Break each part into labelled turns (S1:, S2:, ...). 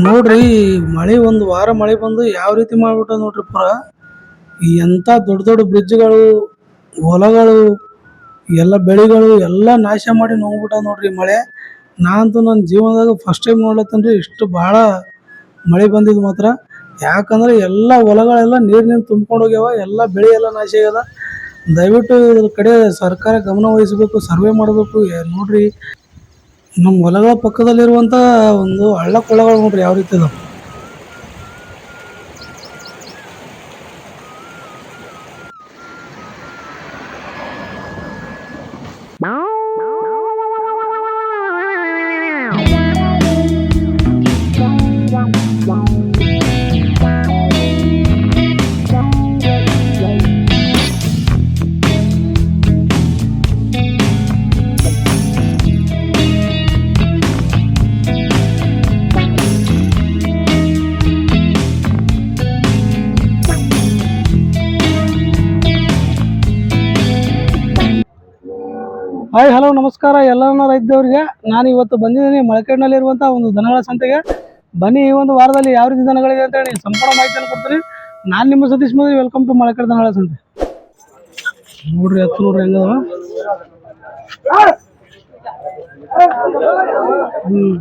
S1: ನೋಡ್ರಿ ಮಳೆ ಒಂದು ವಾರ ಮಳೆ ಬಂದು ಯಾವ ರೀತಿ ಮಾಡ್ಬಿಟ್ಟ ನೋಡ್ರಿ ಪುರ. ಎಂತ ದೊಡ್ಡ ದೊಡ್ಡ ಬ್ರಿಡ್ಜ್ಗಳು, ಹೊಲಗಳು, ಎಲ್ಲ ಬೆಳೆಗಳು ಎಲ್ಲ ನಾಶ ಮಾಡಿ ನೋಡ್ಬಿಟ್ಟ ನೋಡ್ರಿ ಮಳೆ. ನಾನಂತೂ ನನ್ನ ಜೀವನದಾಗ ಫಸ್ಟ್ ಟೈಮ್ ನೋಡ್ಲತ್ತನ್ರಿ, ಇಷ್ಟು ಭಾಳ ಮಳೆ ಬಂದಿದ್ದು ಮಾತ್ರ. ಯಾಕಂದ್ರೆ ಎಲ್ಲ ಹೊಲಗಳೆಲ್ಲ ನೀರಿನಿಂದ ತುಂಬ್ಕೊಂಡು ಹೋಗ್ಯಾವ, ಎಲ್ಲ ಬೆಳೆ ಎಲ್ಲ ನಾಶ ಆಗ್ಯದ. ದಯವಿಟ್ಟು ಇದ್ರ ಕಡೆ ಸರ್ಕಾರ ಗಮನ ವಹಿಸಬೇಕು, ಸರ್ವೆ ಮಾಡಬೇಕು. ನೋಡ್ರಿ ನಮ್ಮ ಹೊಲಗಳ ಪಕ್ಕದಲ್ಲಿರುವಂಥ ಒಂದು ಹಳ್ಳ ಕೊಳ್ಳಗಳು ನೋಡ್ರಿ ಯಾವ ರೀತಿ ಅದಾವ ಹಲೋ ನಮಸ್ಕಾರ. ಎಲ್ಲ ರೈತದವ್ರಿಗೆ ನಾನು ಇವತ್ತು ಬಂದಿದ್ದೀನಿ ಮಳಕೇಡ್ನಲ್ಲಿರುವಂಥ ಒಂದು ದನಗಳ ಸಂತೆಗೆ. ಬನ್ನಿ ಈ ಒಂದು ವಾರದಲ್ಲಿ ಯಾವ ರೀತಿ ದನಗಳಿದೆ ಅಂತ ಹೇಳಿ ಸಂಪೂರ್ಣ ಮಾಹಿತಿಯನ್ನು ಕೊಡ್ತೀನಿ. ನಾನು ನಿಮ್ಮ ಸತೀಶ್ ಮೋದಿ ವೆಲ್ಕಮ್ ಟು ಮಳಕೇಡ್ ದನಗಳ ಸಂತೆ. ನೋಡ್ರಿ, ಹತ್ತು ನೋಡ್ರಿ ಹೆಂಗದ ಹ್ಮ್.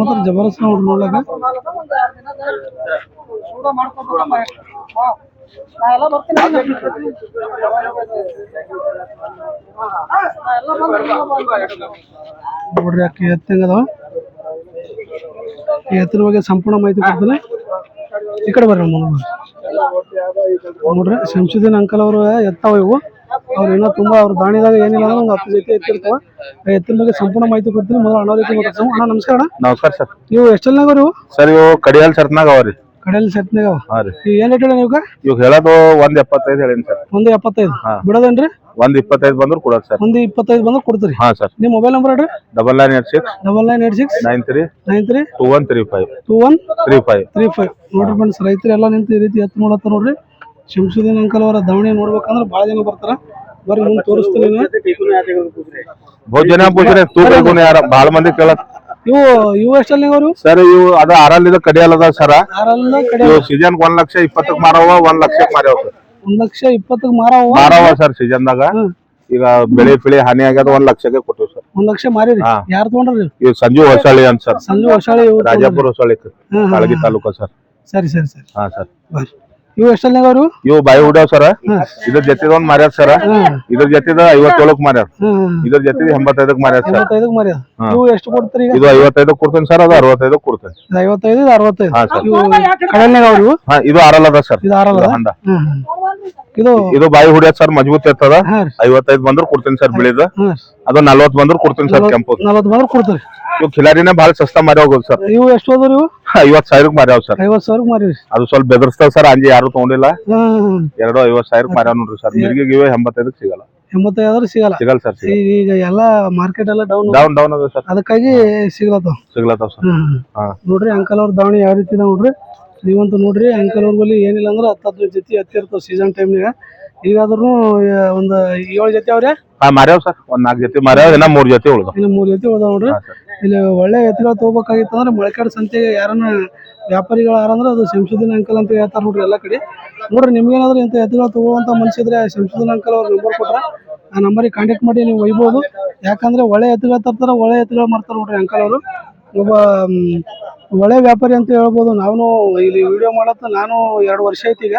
S1: ಮಾತ್ರ ಜಬರ್ದಸ್ತ್ ನೋಡ್ರಿ ನೋಡ್ಲಕ್ಕ. ನೋಡ್ರಿ ಅಕ್ಕಿ ಎತ್ತಂಗದವ ಎತ್ತರ ಈ ಎತ್ತಿನ ಬಗ್ಗೆ ಸಂಪೂರ್ಣ ಮಾಹಿತಿ ಕೊಡ್ತೀನಿ. ಈ ಕಡೆ ಬರ್ರಿ ನೋಡ್ರಿ ಶಂಶುದ್ದೀನ್ ಅಂಕಲ್ ಅವರು ಎತ್ತಾವ ಇವು. ಅವ್ರು ಇನ್ನೂ ತುಂಬಾ ಅವ್ರ ದಾಣಿದಾಗ ಏನಿಲ್ಲ ಅಂದ್ರೆ ಒಂದು ಹತ್ತು ಜೊತೆ ಎತ್ತಿರ್ತಾವ. ಆ ಎತ್ತಿನ ಬಗ್ಗೆ ಸಂಪೂರ್ಣ ಮಾಹಿತಿ ಕೊಡ್ತೀನಿ. ಮೊದಲು ಅಣ್ಣ ರೀತಿ ಮಾತಾಡ್ಸೋಣ ಅಣ್ಣ ನಮಸ್ಕಾರ ಅಣ್ಣ.
S2: ನಮಸ್ಕಾರ ಸರ್.
S1: ನೀವು ಎಷ್ಟೆಲ್ನಾಗ ಇವು?
S2: ಸರ್ ಇವು ಕಡಿಯಾಲ್ ಶರ್ತ್ನಾಗ ಅವರಿ
S1: ಸೆಟ್ನಾಗ
S2: ಹಾ ರೀ.
S1: ನೀವು ಏನು ರೇಟ್ ಹೇಳಿ ನೀವು
S2: ಇವ್ ಹೇಳೋದು ಒಂದ್ ಎಪ್ಪತ್ತೈದು ಹೇಳೀನಿ ಸರ್.
S1: ಒಂದು ಎಪ್ಪತ್ತೈದು?
S2: ಹಾ.
S1: ಬಿಡೋದೇನ್ರಿ?
S2: ಒಂದ್ ಇಪ್ಪತ್ತೈದು ಬಂದ್ರು ಕೊಡೋದು ಸರ್.
S1: ಒಂದು ಇಪ್ಪತ್ತೈದು ಬಂದ್ರೆ ಕೊಡ್ತೀರಿ?
S2: ಹಾ ಸರ್.
S1: ನಿಮ್ಮ ಮೊಬೈಲ್ ನಂಬರ್ ಹೇಳ್ರಿ.
S2: Double nine eight six
S1: double nine eight six
S2: nine three
S1: nine three
S2: two one three five.
S1: Two one
S2: three five.
S1: Three five. ನೋಡ್ರಿ ಫ್ರೆಂಡ್ಸ್ ರೈತರು ಎಲ್ಲ ನಿಂತು ಈ ರೀತಿ ಎತ್ತು ನೋಡತ್ತ ನೋಡ್ರಿ. ಶಂಶುದ್ದೀನ್ ಅಂಕಲ್ ಅವರ ದಾವಣಿ ನೋಡ್ಬೇಕಂದ್ರೆ ಭಾಳ ಜನ ಬರ್ತಾರ. ಬರ್ರಿ ಮುಂದೆ ತೋರಿಸ್ತೀನಿ. ನಾನು.
S2: ಬಹಳ ಜನ ಪೂಜ್ರೆ ತೂಕ ಯಾರ ಭಾಳ ಮಂದಿ ಕೇಳತ್.
S1: ಇವು ಇವು ಎಷ್ಟಲ್ಲಿ ಅವರು?
S2: ಸರ್ ಇವು ಅದ ಆರಲ್ಲಿದ ಕಡಿಯಲ್ಲದ ಸರ.
S1: ಯಾರಲ್ಲ ಕಡೆ
S2: ಇವು ಸೀಸನ್ ಒಂದ್ ಲಕ್ಷ ಇಪ್ಪತ್ತಕ್ ಮಾರವ ಒಂದ್ ಲಕ್ಷಕ್ ಮಾರ್ಯಾವ ಸರ್.
S1: ಒಂದ್ ಲಕ್ಷ ಇಪ್ಪತ್ತಕ್ಕೆ ಮಾರವ
S2: ಮಾರವ ಸರ್ ಸೀಸನ್ದಾಗ. ಈಗ ಬೆಳೆ ಪಿಳಿ ಹಾನಿ ಆಗ್ಯದ ಒಂದ್ ಲಕ್ಷಕ್ಕೆ ಕೊಟ್ಟಿವಿ ಸರ್.
S1: ಒಂದ್ ಲಕ್ಷ ಮಾರಿರಿ.
S2: ಹಾ.
S1: ಯಾರು ತಗೊಂಡ್ರಿ?
S2: ಇವ್ ಸಂಜು ಹೊಸಳ್ಳಿ ಅಂತ ಸರ್.
S1: ಸಂಜು ಹೊಸಾಳಿ
S2: ರಾಜಾಪುರ
S1: ಹೊಸಳಿ
S2: ಕಾಳಗಿ ತಾಲೂಕ ಸರ್.
S1: ಸರಿ ಸರಿ ಸರಿ.
S2: ಹಾ ಸರ್.
S1: ಬರ್ರಿ ಇವು ಎಷ್ಟಲ್ಲಿ ಅವರು?
S2: ಇವು ಬಾಯಿ ಹುಡ್ಯಾವ ಸರ. ಇದ್ರ ಜೊತೆದ ಒಂದ್ ಮಾರ್ಯಾರ ಸರ. ಇದ್ರ ಜೊತೆದ ಐವತ್ತೇಳಕ್ ಮಾರ್ಯಾರ. ಇದ್ರ ಜೊತೆ ಎಂಬತ್ತೈದಕ್ ಮಾರ್ಯಾರ ಸರ್.
S1: ಇವು ಎಷ್ಟು ಕೊಡ್ತೀರಿ ಈಗ?
S2: ಇದು ಐವತ್ತೈದಕ್ ಕೊಡ್ತೇನೆ ಸರ್ ಅದು ಅರವತ್ತೈದಕ್ ಕೊಡ್ತೇನೆ.
S1: ಇದು ಐವತ್ತೈದು ಅರವತ್ತೈದು.
S2: ಹಾ ಸರ್.
S1: ಇವು ಕಡೆಯಲ್ನಾಗ ಅವ್ರು?
S2: ಹಾ ಇದು ಆರಲ್ಲದ ಸರ್.
S1: ಇದು ಆರಲ್ಲ
S2: ಇದು ಹಂಡ
S1: ಹ್ಮ್ ಹ್ಮ್. ಇದು
S2: ಇದು ಬಾಯಿ ಹುಡಿಯೋದ್ ಸರ್ ಮಜಬೂತ್ ಇರ್ತದ.
S1: ಹಾ ರೀ.
S2: ಐವತ್ತೈದು ಬಂದ್ರು ಕೊಡ್ತೇನೆ ಸರ್ ಬಿಳಿದ.
S1: ಹಾ
S2: ಅದು ನಲ್ವತ್ ಬಂದ್ರು ಕೊಡ್ತೇನೆ ಸರ್ ಕೆಂಪು.
S1: ನಲವತ್ತು ಬಂದ್ರೆ ಕೊಡ್ತೀರಿ
S2: ಇವು ಖಿಲಾರಿನೇ ಬಹಳ ಸಸ್ತಾ ಮಾರಿ ಹೋಗೋದು ಸರ್.
S1: ಇವು ಎಷ್ಟು ಹೋದ್ರಿ ಇವು?
S2: ಐವತ್ ಸಾವಿರಕ್ಕೆ ಮಾರ್ಯಾವ ಸರ್.
S1: ಐವತ್ತು ಸಾವಿರಕ್ಕೆ
S2: ಅದು ಸ್ವಲ್ಪ ಬೆದರ್ಸ್ತಾವ ಸರ್ ಅಂಜಿ ಯಾರು ತಗೊಂಡಿಲ್ಲ. ಎರಡು ಐವತ್ ಸಾವಿರಕ್ಕೆ ಮಾರ್ಯಾವ ನೋಡ್ರಿ ಸರ್. ಮಿರ್ಗಿಗೆ ಇವೆ ಎಂಬತ್ತೈದಕ್ಕೆ ಸಿಗಲ್ಲ.
S1: ಎಂಬತ್ತೈದು ಆದ್ರೆ ಸಿಗಲ್ಲ.
S2: ಸಿಗಲ್ಲ ಸರ್ ಸಿಗಲ್ಲ.
S1: ಈಗ ಈಗ ಎಲ್ಲ ಮಾರ್ಕೆಟ್ ಎಲ್ಲ ಡೌನ್
S2: ಡೌನ್ ಡೌನ್ ಅದ ಸರ್.
S1: ಅದಕ್ಕಾಗಿ ಸಿಗ್ಲತ್ತಾವ
S2: ಸಿಗ್ಲತ್ತಾವ ಸರ್. ಹಾ
S1: ನೋಡ್ರಿ ಅಂಕಲ್ ಅವ್ರ ದಾವಣಿ ಯಾವ ರೀತಿ ಇದಾವ್ ನೋಡ್ರಿ. ನೀವಂತೂ ನೋಡ್ರಿ ಅಂಕಲ್ ಅವ್ರ ಬಳಿ ಏನಿಲ್ಲ ಅಂದ್ರೆ ಹತ್ತು ಹತ್ತು ಜೊತೆ ಹತ್ತಿರ್ತಾವ ಸೀಸನ್ ಟೈಮ್ನಾಗ ಈಗಾದ್ರೂ ಒಂದು ಏಳು ಜೊತೆ ಅವ್ರೆ?
S2: ಹಾ ಮಾರ್ಯಾವ ಸರ್ ಒಂದ್ ನಾಲ್ಕು ಜೊತೆ ಮಾರ್ಯಾವ ಇನ್ನ ಮೂರ್ ಜೊತೆ ಉಳ್ದು
S1: ಇನ್ನು ಮೂರು ಜೊತೆ ಉಳ್ದಾವ ನೋಡ್ರಿ. ಇಲ್ಲಿ ಒಳ್ಳೆ ಎತ್ತುಗಳು ತಗೋಬೇಕಾಗಿತ್ತು ಅಂದ್ರೆ ಮೊಳಕಾಡು ಸಂತೆಗೆ ಯಾರನ್ನ ವ್ಯಾಪಾರಿಗಳು ಯಾರಂದ್ರೆ ಅದು ಶಂಶುದ್ದೀನ್ ಅಂಕಲ್ ಅಂತ ಹೇಳ್ತಾರೆ ನೋಡ್ರಿ ಎಲ್ಲ ಕಡೆ. ನೋಡ್ರಿ ನಿಮ್ಗೇನಾದ್ರೂ ಇಂಥ ಎತ್ತುಗಳು ತಗೋವಂತ ಮನ್ಸಿದ್ರೆ ಶಂಶುದ್ದೀನ್ ಅಂಕಲ್ ಅವ್ರ ನಂಬರ್ ಕೊಟ್ರ ಆ ನಂಬರಿಗೆ ಕಾಂಟ್ಯಾಕ್ಟ್ ಮಾಡಿ ನೀವು ಒಯ್ಬೋದು. ಯಾಕಂದ್ರೆ ಒಳ್ಳೆ ಎತ್ತುಗಳು ತರ್ತಾರ ಒಳ್ಳೆ ಎತ್ತುಗಳು ಮಾಡ್ತಾರೆ ನೋಡ್ರಿ ಅಂಕಲ್ ಅವರು. ಒಬ್ಬ ಒಳ್ಳೆ ವ್ಯಾಪಾರಿ ಅಂತ ಹೇಳ್ಬೋದು. ನಾನು ಇಲ್ಲಿ ವಿಡಿಯೋ ಮಾಡತ್ತ ನಾನು ಎರಡು ವರ್ಷ ಐತಿ ಈಗ.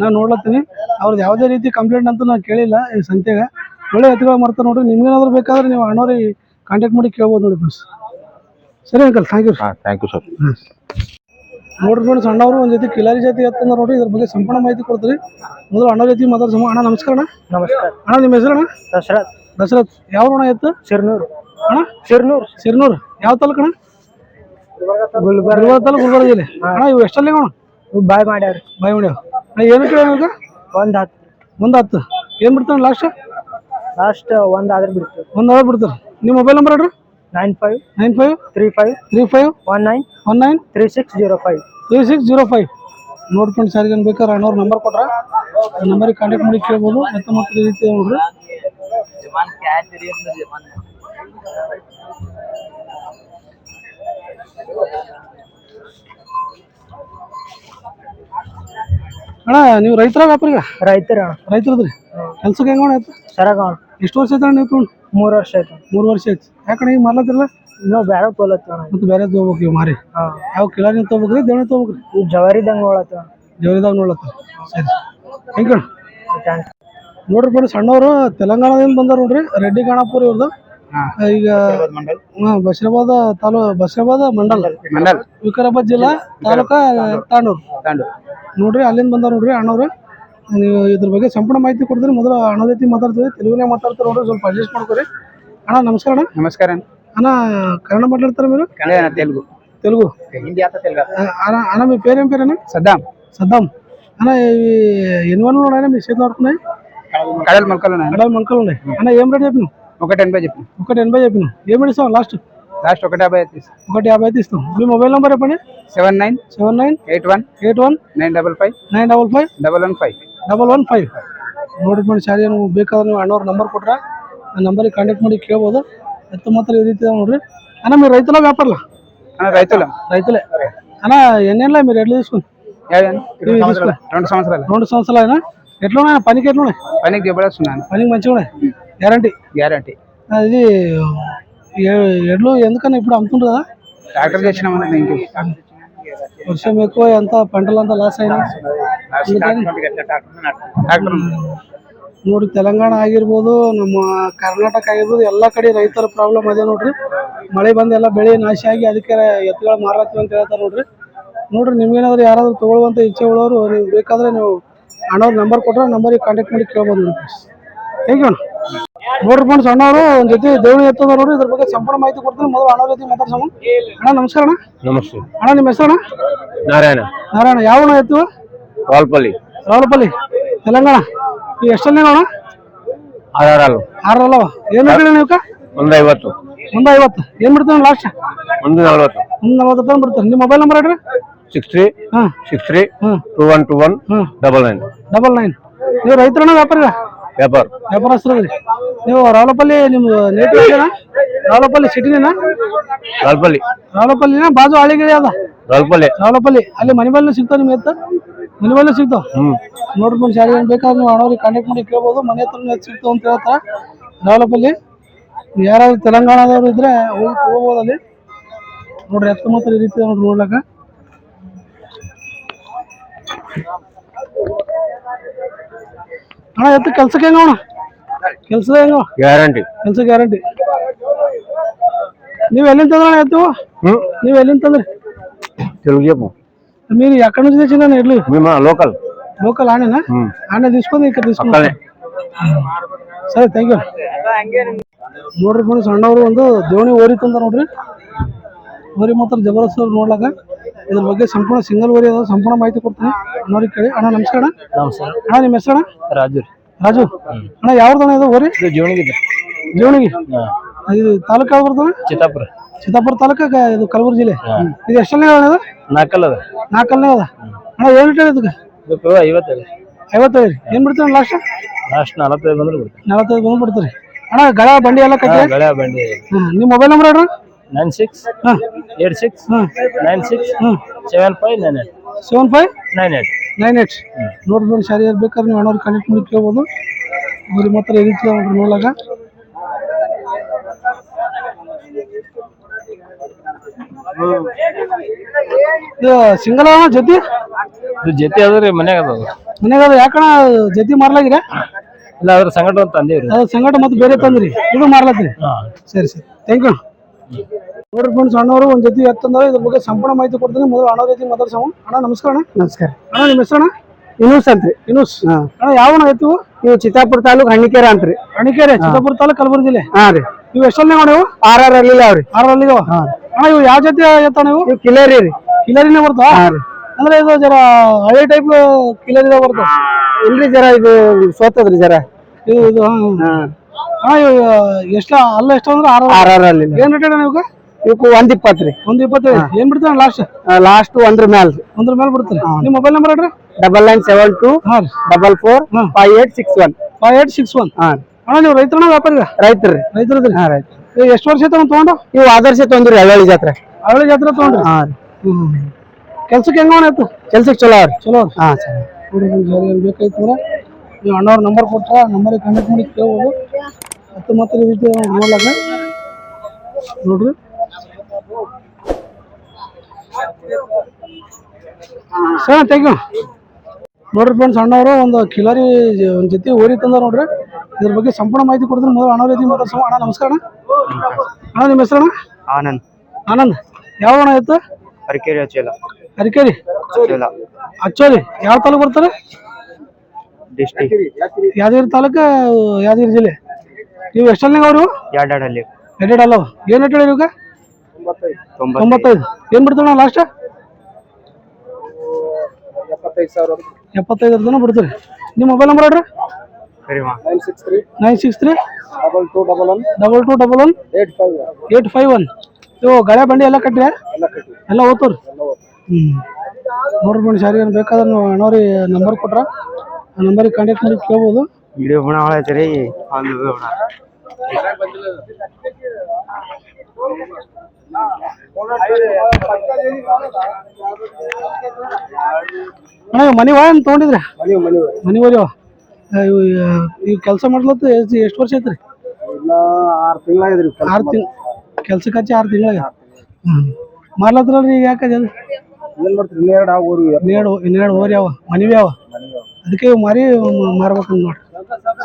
S1: ನಾನು ನೋಡ್ಲತ್ತೀನಿ. ಅವ್ರದ್ದು ಯಾವುದೇ ರೀತಿ ಕಂಪ್ಲೇಂಟ್ ಅಂತ ನಾನು ಕೇಳಿಲ್ಲ ಈ ಸಂತೆಗೆ. ಒಳ್ಳೆ ಎತ್ತುಗಳು ಮಾಡ್ತಾರೆ ನೋಡ್ರಿ. ನಿಮ್ಗೇನಾದ್ರೂ ಬೇಕಾದ್ರೆ ನೀವು ಅಣ್ಣವ್ರಿಗೆ ಕಾಂಟ್ಯಾಕ್ಟ್ ಮಾಡಿ ಕೇಳ್ಬೋದು ನೋಡಿ ಫ್ರೆಂಡ್ಸ್ ಸರಿ ಅಂಕಲ್ ಥ್ಯಾಂಕ್ ಯು
S2: ಹಾಂ ಥ್ಯಾಂಕ್ ಯು ಸರ್
S1: ನೋಡ್ರಿ ಫ್ರೆಂಡ್ಸ್ ಅಣ್ಣವರು ಒಂದು ಜೊತೆ ಕಿಲಾರಿ ಜಾತಿ ಎತ್ತಂದ್ರೆ ನೋಡ್ರಿ ಇದ್ರ ಬಗ್ಗೆ ಸಂಪೂರ್ಣ ಮಾಹಿತಿ ಕೊಡ್ತೀರಿ. ಮೊದಲು ಅಣ್ಣ ಜೊತೆ ಮಾತಾಡ್ಸಮ್ಮ ಅಣ್ಣ ನಮಸ್ಕಾರ ಅಣ್ಣ.
S3: ನಮಸ್ಕಾರ.
S1: ಅಣ್ಣ ನಿಮ್ಮ ಹೆಸರು ಅಣ್ಣ?
S3: ದಶರಥ್
S1: ದಶರಥ್ ಯಾವ ಅಣ್ಣ ಎತ್ತು?
S3: ಸಿರ್ನೂರು
S1: ಅಣ್ಣ?
S3: ಸಿರ್ನೂರು
S1: ಸಿರ್ನೂರು ಯಾವ ತಾಲೂಕು ಅಣ್ಣ ಗುಲ್ಬರ್ಗ ತಾಲೂಕು ಗುಲ್ಬರ್ಗ ಜಿಲ್ಲೆ? ಅಣ್ಣ ಇವು ಎಷ್ಟಲ್ಲಿ ಅಣ್ಣ?
S3: ಬಾಯ್ ಮಾಡ್ಯಾರ
S1: ಬಾಯ್ ಮಾಡ್ಯಾವ? ಅಣ್ಣ ಏನು ಕೇಳಿ ಈಗ
S3: ಒಂದ್ ಹತ್ತು.
S1: ಒಂದು ಹತ್ತು. ಏನು ಬಿಡ್ತಾನೆ ಲಾಸ್ಟ್
S3: ಲಾಸ್ಟ್ ಒಂದ್ ಆದ್ರೆ ಬಿಡ್ತೀವಿ
S1: ಒಂದು ಬಿಡ್ತಾರೆ. ನಿಮ್ಮ ಮೊಬೈಲ್ ನಂಬರ್ ಹೇಳ್ರಿ.
S3: Nine five
S1: nine five
S3: three five
S1: three five
S3: one nine
S1: one nine
S3: three six zero five.
S1: Three six zero five. ನೋಡ್ಕೊಂಡು ಸಾರಿಗೆ ಬೇಕಾದ್ರೆ ಅಣ್ಣವ್ರ ನಂಬರ್ ಕೊಟ್ರ ನಂಬರಿಗೆ ಕಾಂಟ್ಯಾಕ್ಟ್ ಮಾಡಿ ಕೇಳ್ಬೋದು. ಮತ್ತು ಮತ್ತೆ ಈ ರೀತಿ ನೋಡ್ರಿ. ಅಣ್ಣ ನೀವು ರೈತರ ವ್ಯಾಪಾರಿಗ?
S3: ರೈತರ
S1: ರೈತರದ್ರಿ? ಕೆಲ್ಸಕ್ಕೆ ಹೆಂಗ ಆಯ್ತು?
S3: ಸರಾಗ
S1: ಎಷ್ಟು ವರ್ಷ ಆಯ್ತು ನೀವು ತೊಗೊಂಡು
S3: ಮೂರು ವರ್ಷ ಆಯ್ತು
S1: ಮೂರು ವರ್ಷ ಆಯ್ತು. ಯಾಕಡೆ ಈಗ ಮಾರ್ಲತ್ತಿರಲ್ಲ
S3: ನಾವು ಬೇರೆ ತೋಲತ್ತ
S1: ಮತ್ತೆ ಬೇರೆ ತಗೋಬೇಕು ಇವ್ ಮಾರಿ. ಯಾವ ಕಿಲಾರಿ ತಗೋಬೇಕ್ರಿ ದೇವಣಿ ತಗೋಬೇಕ್ರಿ?
S3: ಈ ಜವಾರಿದಾಗ ನೋಡತ್ತ
S1: ಜವಾರಿದಾಗ ನೋಡತ್ತ ಸರಿ. ಹೆಂಗೆ ನೋಡ್ರಿ ಬರೀ ಸಣ್ಣವರು ತೆಲಂಗಾಣದಿಂದ ಬಂದಾರ ನೋಡ್ರಿ. ರೆಡ್ಡಿ ಗಾಣಾಪುರ ಇವ್ರದ್ದು ಈಗ ಹಾ, ಬಶೀರಾಬಾದ್ ತಾಲೂ ಬಶೀರಾಬಾದ್ ಮಂಡಲ್
S2: ಮಂಡಲ್
S1: ವಿಕಾರಾಬಾದ್ ಜಿಲ್ಲಾ ತಾಲೂಕಾ ತಾಂಡೂರು ನೋಡ್ರಿ ಅಲ್ಲಿಂದ ಬಂದಾರ ನೋಡ್ರಿ ಅಣ್ಣವ್ರು ನೀವು ಇದ್ರ ಬಗ್ಗೆ ಸಂಪೂರ್ಣ ಮಾಹಿತಿ ಕೊಡ್ತೀರಿ ಮೊದಲು ಅಣ್ಣ ಜೊತೆ ಮಾತಾಡ್ತೀವಿ ತೆಲುಗುನೇ ಮಾತಾಡ್ತಾರೆ ನೋಡ್ರಿ ಸ್ವಲ್ಪ ಅಡ್ಜಸ್ಟ್ ಮಾಡ್ಕೊರಿ ಅಣ್ಣ ನಮಸ್ಕಾರ ಅಣ್ಣ
S2: ನಮಸ್ಕಾರ
S1: అన్న కన్నడ మాట్లాడతారా మీరు
S2: ಕನ್ನಡ తెలుగు
S1: తెలుగు
S2: హిందీ ఆత తెలుగు
S1: ఆ, అన్న అన్న మీ పేరేం పేరేనా
S2: సద్దాం
S1: సద్దాం అన్న ఇవి ఎన్ని వనరులు ఉన్నాయన్నా మీ చేతిలో పడుతున్నాయి
S2: కడల మొక్కలు ఉన్నాయి
S1: కడాలి మొలకలు ఉన్నాయి అన్న ఏం రేట్ చెప్పినావు
S2: ఒకటి ఎనభై చెప్పు
S1: ఒకటి ఎనభై చెప్పినావు ఏం ఇస్తాం లాస్ట్
S2: లాస్ట్ ఒకటి యాభై తీసు
S1: ఒకటి యాభై అయితే ఇస్తాం మీ మొబైల్ నెంబర్ చెప్పండి
S2: seven nine
S1: seven nine
S2: eight one
S1: eight one
S2: nine double five
S1: nine double five
S2: double one five
S1: double one five ನೋಡಿ ನೋಡಿ ಶಾರಿ ನೀವು ಬೇಕಾದ್ರೆ ನೀವು ಅಣ್ಣವ್ರ ನಂಬರ್ ಕೊಟ್ರೆ ಆ ನಂಬರಿಗೆ ಕಾಂಟ್ಯಾಕ್ಟ್ ಮಾಡಿ ಕೇಳ್ಬೋದು ಎತ್ತು ಮಾತ್ರ ಈ ರೀತಿ ಇದಾವೆ ನೋಡ್ರಿ అన్న మీరు రైతుల వ్యాపారులా
S2: రైతులు
S1: రైతులే అన్న ఎన్నేళ్ళ మీరు ఎట్లా తీసుకుని
S2: ఏదైనా?
S1: ఇవి తీసుకో.
S2: రెండు సంవత్సరాలు
S1: రెండు సంవత్సరాలు ఎట్లా ఉన్నాయి పనికి ఎట్లా ఉన్నాయి
S2: పనికి దిబ్బడొస్తున్నాను
S1: పనికి మంచిగా ఉన్నాయి గ్యారంటీ
S2: గ్యారంటీ
S1: ఇది ఏ- ఎడ్లు ఎందుకన్నా ఇప్పుడు అమ్ముతుండ్రు కదా
S2: ట్రాక్టర్ చేసినామని ఇంక
S1: వర్షం ఎక్కువ ఎంత పంటలంతా లాస్ అయినా
S2: ಟ್ರಾಕ್ಟರ್
S1: ನೋಡಿ ತೆಲಂಗಾಣ ಆಗಿರ್ಬೋದು ನಮ್ಮ ಕರ್ನಾಟಕ ಆಗಿರ್ಬೋದು ಎಲ್ಲ ಕಡೆ ರೈತರ ಪ್ರಾಬ್ಲಮ್ ಅದೇ ನೋಡ್ರಿ ಮಳೆ ಬಂದು ಎಲ್ಲ ಬೆಳೆ ನಾಶ ಆಗಿ ಅದಕ್ಕೆ ಎತ್ತುಗಳು ಮಾರಾಕ್ತೀವಿ ಅಂತ ಹೇಳ್ತಾರೆ ನೋಡ್ರಿ ನೋಡ್ರಿ ನಿಮ್ಗೇನಾದ್ರು ಯಾರಾದ್ರೂ ತಗೊಳ್ಳುವಂತ ಇಚ್ಛೆ ಉಳ್ಳವರು ನೀವು ಬೇಕಾದ್ರೆ ನೀವು ಅಣ್ಣವ್ರ ನಂಬರ್ ಕೊಟ್ರೆ ನಂಬರಿಗೆ ಕಾಂಟ್ಯಾಕ್ಟ್ ಮಾಡಿ ಕೇಳ್ಬೋದು ನೋಡಿ ಹೇಗೆ ನೋಡ್ರಿ ಫ್ರೆಂಡ್ಸ್ ಅಣ್ಣವರು ಒಂದ್ ಜೊತೆ ದೇವಳಿ ಎತ್ತದ ನೋಡ್ರಿ ಇದ್ರ ಬಗ್ಗೆ ಸಂಪೂರ್ಣ ಮಾಹಿತಿ ಕೊಡ್ತೀನಿ. ಮೊದಲು ಅಣ್ಣ ಜೊತೆ ಮಾತಾಡ್ಸೋಣ. ಅಣ್ಣ ನಮಸ್ಕಾರ ಅಣ್ಣ.
S2: ನಮಸ್ತೆ.
S1: ಅಣ್ಣ ನಿಮ್ಮ ಹೆಸರು ಅಣ್ಣ
S2: ನಾರಾಯಣ.
S1: ನಾರಾಯಣ ಯಾವ ಅಣ್ಣ ಎತ್ತು?
S2: ವಾಲ್ಪಲ್ಲಿ
S1: ರಾವಲಪಲ್ಲಿ. ತೆಲಂಗಾಣ. ಈ ಎಷ್ಟಲ್ಲಿ ಅಣ್ಣ?
S2: ಆರಾರಲ್ಲು.
S1: ಆರಲ್ಲವ ಏನು ಹೇಳಿ ನೀವು
S2: ಒಂದ್ ಐವತ್ತು
S1: ಒಂದು ಐವತ್ತು ಏನ್ ಬಿಡ್ತಾನೆ ಲಾಸ್ಟ್
S2: ಒಂದು ನಲ್ವತ್ತು.
S1: ಒಂದು ನಲ್ವತ್ತು ತಂದು ಬಿಡ್ತಾರೆ. ನಿಮ್ಮ ಮೊಬೈಲ್ ನಂಬರ್ ಹೇಳ್ರಿ.
S2: ಸಿಕ್ಸ್ ತ್ರೀ
S1: ಹಾಂ. Six
S2: three two one two
S1: one
S2: double nine.
S1: Double nine. ನೀವು ರೈತರಣ್ಣ ವ್ಯಾಪಾರಿಗ?
S2: ವ್ಯಾಪಾರ.
S1: ವ್ಯಾಪಾರಸ್ಥರದ್ರಿ ನೀವು ರಾವಲಪಲ್ಲಿ ನಿಮ್ಮ ನೇಟಿವ್ ರಾವಲಪಲ್ಲಿ ಸಿಟಿನೇನಾ?
S2: ರಾಲ್ಪಲ್ಲಿ
S1: ರಾವಲಪಲ್ಲಿನ ಬಾಜು ಹಳ್ಳಿಗಿಳಿ ಅದ.
S2: ರಾಲ್ಪಲ್ಲಿ
S1: ರಾವಲಪಲ್ಲಿ. ಅಲ್ಲಿ ಮನೆ ಬಲ್ಲಿ ಸಿಗ್ತಾವ ನಿಮ್ಮ ಎತ್ತ? ಮನೆ ಬಲ್ಲಿ ಸಿಗ್ತಾವ
S2: ಹ್ಮ್.
S1: ಮನುಷ್ಯ ಶಾಲೆ ಏನು ಬೇಕಾದ್ರೆ ನೀವು ಅಣ್ಣವ್ರಿಗೆ ಕಾಂಟ್ಯಾಕ್ಟ್ ಮಾಡಿ ಕೇಳ್ಬೋದು. ಮನೆ ಹತ್ರ ಎತ್ತು ಸಿಗ್ತಾವ ಅಂತ ಹೇಳ್ತಾರೆ. ರಾವಲಪಲ್ಲಿ. ಯಾರಾದ್ರು ತೆಲಂಗಾಣದವ್ರು ಇದ್ರೆ ಹೋಗಿ ಹೋಗ್ಬೋದು ಅಲ್ಲಿ. ನೋಡ್ರಿ ಎತ್ತ ಮಾತ್ರ ಈ ರೀತಿ ನೋಡ್ರಿ ನೋಡ್ಲಕ್ಕ ಅಣ್ಣ ಎತ್ತು ಕೆಲ್ಸಕ್ಕೆ ಹೆಂಗ ಅಣ್ಣ ಕೆಲ್ಸದ ಹೆಂಗ
S2: ಗ್ಯಾರಂಟಿ
S1: ಕೆಲ್ಸ ಗ್ಯಾರಂಟಿ ನೀವು ಎಲ್ಲಿಂದ ತಂದ್ರಣ್ಣ ಎತ್ತು
S2: ಹ್ಮ್
S1: ನೀವು ಎಲ್ಲಿಂದ ತಂದ್ರಿ
S2: తెలుగు చెప్పు
S1: మీరు ఎక్కడి నుంచి తెచ్చిందని ఎడ్లు
S2: మేము లోకల్
S1: లోకల్ ఆనేనా
S2: ಹ್ಮ್
S1: ఆనే తీసుకొని ఇక్కడ తీసుకున్నా
S2: పక్కనే
S1: ಸರಿ ಥ್ಯಾಂಕ್ ಯು ನೋಡ್ರಿ ಫ್ರೆಂಡ್ಸ್ ಅಣ್ಣವರು ಒಂದು ದೇವಣಿ ಓರಿ ತಂದ ನೋಡ್ರಿ ಓರಿ ಮಾತ್ರ ಜಬರ್ದಸ್ತ್ ಅವ್ರು ನೋಡ್ಲಾಕ ಇದ್ರ ಬಗ್ಗೆ ಸಂಪೂರ್ಣ ಸಿಂಗಲ್ ಓರಿ ಅದ ಸಂಪೂರ್ಣ ಮಾಹಿತಿ ಕೊಡ್ತೀನಿ. ಅಣ್ಣವ್ರಿಗೆ ಕೇಳಿ. ಅಣ್ಣ ನಮಸ್ಕಾರ ಅಣ್ಣ.
S3: ನಮಸ್ಕಾರ.
S1: ಅಣ್ಣ ನಿಮ್ಮ ಹೆಸರು ಅಣ್ಣ?
S3: ರಾಜು
S1: ರಾಜು. ಅಣ್ಣ ಯಾವ್ದಣ್ಣ ಇದು ಓರಿ
S3: ಇದು ಜೀವಣಿಗಿದೆ
S1: ಜೀವಣಿಗೆ ಇದು ತಾಲೂಕು ಯಾವ್ದು ಬರ್ತದೆ
S3: ಚಿತ್ತಾಪುರ.
S1: ಚಿತ್ತಾಪುರ ತಾಲೂಕು ಇದು ಕಲಬುರಗಿ ಜಿಲ್ಲೆ? ಇದು ಎಷ್ಟನೇ ಅಣ್ಣ ನಾಲ್ಕಲ್ಲ
S3: ನಾಲ್ಕಲ್ ಅದ.
S1: ನಾಲ್ಕಲ್ಲೇ ಅದ. ಅಣ್ಣ ಏನು ರೇಟ್ ಇದಕ್ಕೆ?
S3: ಇದಕ್ಕೆ ಐವತ್ತೈದು
S1: ಐವತ್ತೈದು ರೀ ಏನು ಬಿಡ್ತಾರೆ ಲಾಸ್ಟ್
S3: ಲಾಸ್ಟ್ ನಲವತ್ತೈದು ಬಂದ್ರೆ ಬಿಡ್ತಾರೆ
S1: ನಲವತ್ತೈದು ಬಂದು ಬಿಡ್ತೀರಿ. ಅಣ್ಣ ಗಳ ಬಂಡಿ ಎಲ್ಲ ಕಟ್ಟಿ
S3: ಗಳ ಬಂಡಿ.
S1: ನಿಮ್ಮ ಮೊಬೈಲ್ ನಂಬರ್ ಹೇಳ್ರಿ
S3: nine six
S1: eight
S3: six nine
S1: six
S3: seven five nine eight
S1: seven five
S3: nine eight
S1: nine eight ನೋಡ್ರಿ ನೋಡಿ ಶಾರಿ ಬೇಕಾದ್ರೆ ನೀವು ಅಣ್ಣವ್ರಿಗೆ ಕನೆಕ್ಟ್ ಮಾಡಿ ಕೇಳ್ಬೋದು. ಇವ್ರಿಗೆ ಮಾತ್ರ ರೀತಿ ನೋಡ್ರಿ ನೋಡ್ಲಾಗ ಇದು ಸಿಂಗಲ್ ಅಣ್ಣ ಜೊತೆ?
S3: ಇದು ಜೊತೆ ಅದ ರೀ ಮನ್ಯಾಗ ಅದ
S1: ಮನ್ಯಾಗ ಅದು ಯಾಕಣ ಜೊತೆ ಮಾರ್ಲಾಗಿರ
S3: ಇಲ್ಲ ಅದ್ರ ಸಂಗಟ ಅಂತ ತಂದೀವಿ ರೀ
S1: ಅದು ಸಂಗಟ ಮತ್ತೆ ಬೇರೆ ತಂದ್ರಿ. ಇದು ಮಾರ್ಲತ್ರಿ.
S3: ಹಾಂ.
S1: ಸರಿ ಸರಿ. ಥ್ಯಾಂಕ್ ಯು ನೋಡ್ರಿ ಫ್ರೆಂಡ್ಸ್ ಅಣ್ಣವರು ಒಂದ್ ಜೊತೆ ಎತ್ತಂದ್ರೆ ಇದ್ರ ಬಗ್ಗೆ ಸಂಪೂರ್ಣ ಮಾಹಿತಿ ಕೊಡ್ತೀನಿ. ಮೊದಲು ಅಣ್ಣ ಜೊತೆ ಮಾತಾಡ್ಸೋಣ. ಅಣ್ಣ ನಮಸ್ಕಾರ ಅಣ್ಣ. ನಮಸ್ಕಾರ. ಅಣ್ಣ ನಿಮ್ಮ ಹೆಸರು ಅಣ್ಣ ಇನೂಸ್ ಅಂತ್ರಿ ಇನೂಸ್. ಅಣ್ಣ ಯಾವ ಎತ್ತು
S3: ನೀವು ಚಿತ್ತಾಪುರ ತಾಲೂಕ್ ಹಣ್ಣಿಕೆರೆ ಅಂತ್ರಿ
S1: ಹಣ್ಣಿಕೆರೆ ಚಿತ್ತಾಪುರ ತಾಲೂಕ್ ಕಲಬುರಗಿ ಜಿಲ್ಲೆ?
S3: ಹಾ ರೀ.
S1: ಇವು ಎಷ್ಟಲ್ಲಿ ನೀವು
S3: ಆರ್ ಆರ್ ಅಲ್ಲಿ ಅವ್ರಿ
S1: ಆರ್ ಇದಾವ? ಅಣ್ಣ ಇವು ಯಾವ ಜೊತೆ ಎತ್ತ ನೀವು
S3: ನೀವು ಕಿಲೇರಿ ರೀ.
S1: ಹಾ ಬರ್ತಾವ ಅಂದ್ರೆ ಇದು ಜರ ಹಳೆ ಟೈಪ್ ಕಿಲೇರಿ ಬರ್ತಾವ?
S3: ಇಲ್ರಿ ಜರ ಇದು ಸೋತದ್ರಿ ಜರ.
S1: ಇದು ಇದು ಹಾ, ಹಾ. ಎಷ್ಟ ಅಲ್ಲ ಎಷ್ಟು ಅಂದ್ರೆ ಆರು
S3: ಆರ್ ಆರ್ ಅಲ್ಲಿ
S1: ಏನ್ ರೇಟ್
S3: ಇವಕ್ಕೆ ಒಂದ್ ಇಪ್ಪತ್ತು ರೀ.
S1: ಒಂದು ಇಪ್ಪತ್ತೈದು ಏನ್ ಬಿಡ್ತಾನೆ ಲಾಸ್ಟ್
S3: ಲಾಸ್ಟ್ ಒಂದ್ರ ಮ್ಯಾಲ್ ರೀ.
S1: ಒಂದ್ರ ಮೇಲೆ ಬಿಡ್ತಾರೆ? ನಿಮ್ಮ ಮೊಬೈಲ್ ನಂಬರ್ ಹೇಳ್ರಿ.
S3: Double
S1: nine seven
S3: two double
S1: four.
S3: Five eight six one
S1: five eight six one
S3: ಹಾ.
S1: ಅಣ್ಣ ನೀವು ರೈತರ ವ್ಯಾಪಾರಿ
S3: ರೈತರಿ
S1: ರೈತರದ್ರಿ
S3: ಹಾ ರೈತ
S1: ಎಷ್ಟು ವರ್ಷ ಆಯ್ತು ತಗೊಂಡು?
S3: ನೀವು ಆದರ್ಶ ತೊಂದ್ರಿ ಹಳ್ಳಿ ಜಾತ್ರೆ.
S1: ಹಳ್ಳಿ ಜಾತ್ರೆ ತಗೊಂಡ್ರಿ?
S3: ಹಾ ರೀ.
S1: ಕೆಲ್ಸಕ್ಕೆ ಹೆಂಗ ಆಯ್ತು?
S3: ಕೆಲ್ಸಕ್ಕೆ ಚಲೋ ಅವ್ರಿ.
S1: ಚಲೋ.
S3: ಹಾ ಸರಿ
S1: ಬೇಕಾಯ್ತು ನೀವು ಅಣ್ಣವ್ರ ನಂಬರ್ ಕೊಟ್ಟ ನಂಬರಿಗೆ ಕಾಂಟ್ಯಾಕ್ಟ್ ಮಾಡಿ ಕೇಳ್ಬೋದು. ಮತ್ತು ಮತ್ತೆ ಈ ರೀತಿ ನೋಡ್ಲಾಗ ನೋಡ್ರಿ. ಸರ್ ಥ್ಯಾಂಕ್ ಯು ನೋಡ್ರಿ ಫ್ರೆಂಡ್ಸ್ ಅಣ್ಣವರು ಒಂದು ಕಿಲಾರಿ ಒಂದು ಜೊತೆ ಓರಿ ತಂದ ನೋಡ್ರಿ. ಇದ್ರ ಬಗ್ಗೆ ಸಂಪೂರ್ಣ ಮಾಹಿತಿ ಕೊಡ್ತೀನಿ ಮೊದಲು ಅಣ್ಣ ರೀತಿ ಮಾತಾಡ್ಸೋ ಅಣ್ಣ ನಮಸ್ಕಾರ ಅಣ್ಣ. ನಿಮ್ಮ ಹೆಸರು
S3: ಆನಂದ್.
S1: ಆನಂದ್. ಯಾವ ಅಣ್ಣ ಇತ್ತು
S3: ಅರಿಕೇರಿ ಚೇಲ
S1: ಅರಿಕೇರಿ ಅಚ್ಚೋಲಿ ಯಾವ ತಾಲೂಕು ಬರ್ತಾರೆ?
S3: ಡಿಸ್ಟಿಕ್
S1: ಯಾದಗಿರಿ ತಾಲೂಕು ಯಾದಗಿರಿ ಜಿಲ್ಲೆ? ನೀವು ಎಷ್ಟಲ್ಲಿ ಅವರು?
S3: ಎರಡಲ್ಲಿ
S1: ಎರಡೆರಡು ಅಲ್ಲವ? ಏನು ರೇಟ್ ಹೇಳಿ ಇವಾಗ? ತೊಂಬತ್ತೈದು. ಏನು ಬಿಡ್ತಾರಣ್ಣ ಲಾಸ್ಟ್
S3: ಎಪ್ಪತ್ತೈದು ಸಾವಿರ.
S1: ಎಪ್ಪತ್ತೈದು ತನಕ ಬಿಡ್ತೀರಿ. ನಿಮ್ಮ ಮೊಬೈಲ್ ನಂಬರ್ ಹೇಳ್ರಿ. Nine six three. Nine six three.
S3: Double two double one.
S1: Double two double one.
S3: Eight five
S1: eight five one. ಇವು ಗಳೆ ಬಂಡಿ ಎಲ್ಲ ಕಟ್ಟಿರಿ ಎಲ್ಲ ಓದ್ತವ್ರಿ? ಹ್ಞೂ ನೋಡ್ರಿ ಬನ್ನಿ ಸಾರಿ ಏನು ಬೇಕಾದ್ರೆ ನೋಡ್ರಿ ನಂಬರ್ ಕೊಟ್ರ ಆ ನಂಬರಿಗೆ ಕಾಂಟ್ಯಾಕ್ಟ್ ಮಾಡಿ ಕೇಳ್ಬೋದು.
S3: ವಿಡಿಯೋ ಬಣ ಹೊಳೈತ್ರಿ ಒಂದು
S1: ಅಣ್ಣ ಮನೆ ಏನು ತೊಗೊಂಡಿದ್ರಿ?
S3: ಮನಿ ಮನಿ
S1: ಮನೆ ಓರಿ ಈ ಕೆಲಸ ಮಾಡ್ಲತ್ತ ಎಷ್ಟು ಎಷ್ಟು ವರ್ಷ ಐತ್ರಿ
S3: ಇಲ್ಲ ಆರು ತಿಂಗಳಾಗಿದ್ರಿ
S1: ಆರು ತಿಂಗ್ ಕೆಲ್ಸಕ್ಕೆ ಹಚ್ಚಿ ಆರು ತಿಂಗಳಾಗ ಹ್ಞೂ ಮಾರ್ಲತ್ರಲ್ರಿ ಈಗ ಯಾಕೆ ಅದು?
S3: ಏನ್ ಮಾಡ್ತೀರಿ? ಇನ್ನೆರಡು ಆ ಊರು
S1: ಇನ್ನೆರಡು ಇನ್ನೆರಡು ಮನಿವೆ ಅವ ಅದಕ್ಕೆ ಮಾರಿ ಮಾರ್ಬೇಕಂತ ನೋಡ್ರಿ.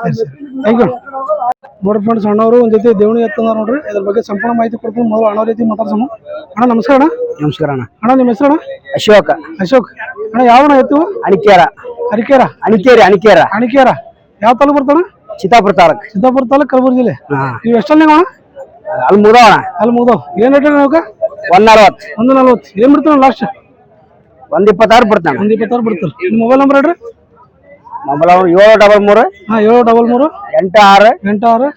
S1: ಸರಿ ಸರಿ. ಥ್ಯಾಂಕ್ ಯು ನೋಡ್ರಿ ಫ್ರೆಂಡ್ಸ್ ಅಣ್ಣವರು ಒಂದು ಜೊತೆ ದೇವಣಿ ಎತ್ತಂದ್ರೆ ನೋಡ್ರಿ. ಇದ್ರ ಬಗ್ಗೆ ಸಂಪೂರ್ಣ ಮಾಹಿತಿ ಕೊಡ್ತೀನಿ. ಮೊದಲು ಅಣ್ಣ ರೀತಿ ಮಾತಾಡ್ಸೋಣ. ಅಣ್ಣ ನಮಸ್ಕಾರ ಅಣ್ಣ.
S3: ನಮಸ್ಕಾರ ಅಣ್ಣ.
S1: ಅಣ್ಣ ನಿಮ್ಮ ಹೆಸರು ಅಣ್ಣ?
S3: ಅಶೋಕ.
S1: ಅಶೋಕ್. ಅಣ್ಣ ಯಾವ ಅಣ್ಣ ಎತ್ತು?
S3: ಅಣಿಕೇರ.
S1: ಅರಿಕೇರ
S3: ಅಣಿಕೇರಿ ಅಣಿಕೇರ.
S1: ಅಣಿಕೇರ. ಯಾವ ತಾಲೂಕು ಬರ್ತಾನ
S3: ಚಿತ್ತಾಪುರ ತಾಲೂಕ್.
S1: ಚಿತ್ತಾಪುರ ತಾಲೂಕು ಕಲಬುರಗಿ ಜಿಲ್ಲೆ? ನೀವು ಎಷ್ಟಲ್ಲಿ ಅಣ್ಣ?
S3: ಅಲ್ಲಿ ಮುದವಣ
S1: ಅಲ್ಲಿ ಮುಗ್ದವ್. ಏನು ರೇಟ್ ಅಣ್ಣ
S3: ಒಂದ್ ಅರವತ್ತು
S1: ಒಂದು ನಲ್ವತ್ತು. ಏನು ಬಿಡ್ತಾನೆ ಲಾಸ್ಟ್
S3: ಒಂದು ಇಪ್ಪತ್ತಾರು ಬಿಡ್ತಾನೆ
S1: ಒಂದು ಇಪ್ಪತ್ತಾರು ಬಿಡ್ತಾರೆ. ನಿಮ್ಮ ಮೊಬೈಲ್ ನಂಬರ್ ಹೇಳ್ರಿ.
S3: ಮೊಬೈಲ್ ಏಳು ಡಬಲ್ ಮೂರು.
S1: ಹಾಂ ಏಳು ಡಬಲ್ ಮೂರು.
S3: ಎಂಟು ಆರು.
S1: ಎಂಟು ಆರು.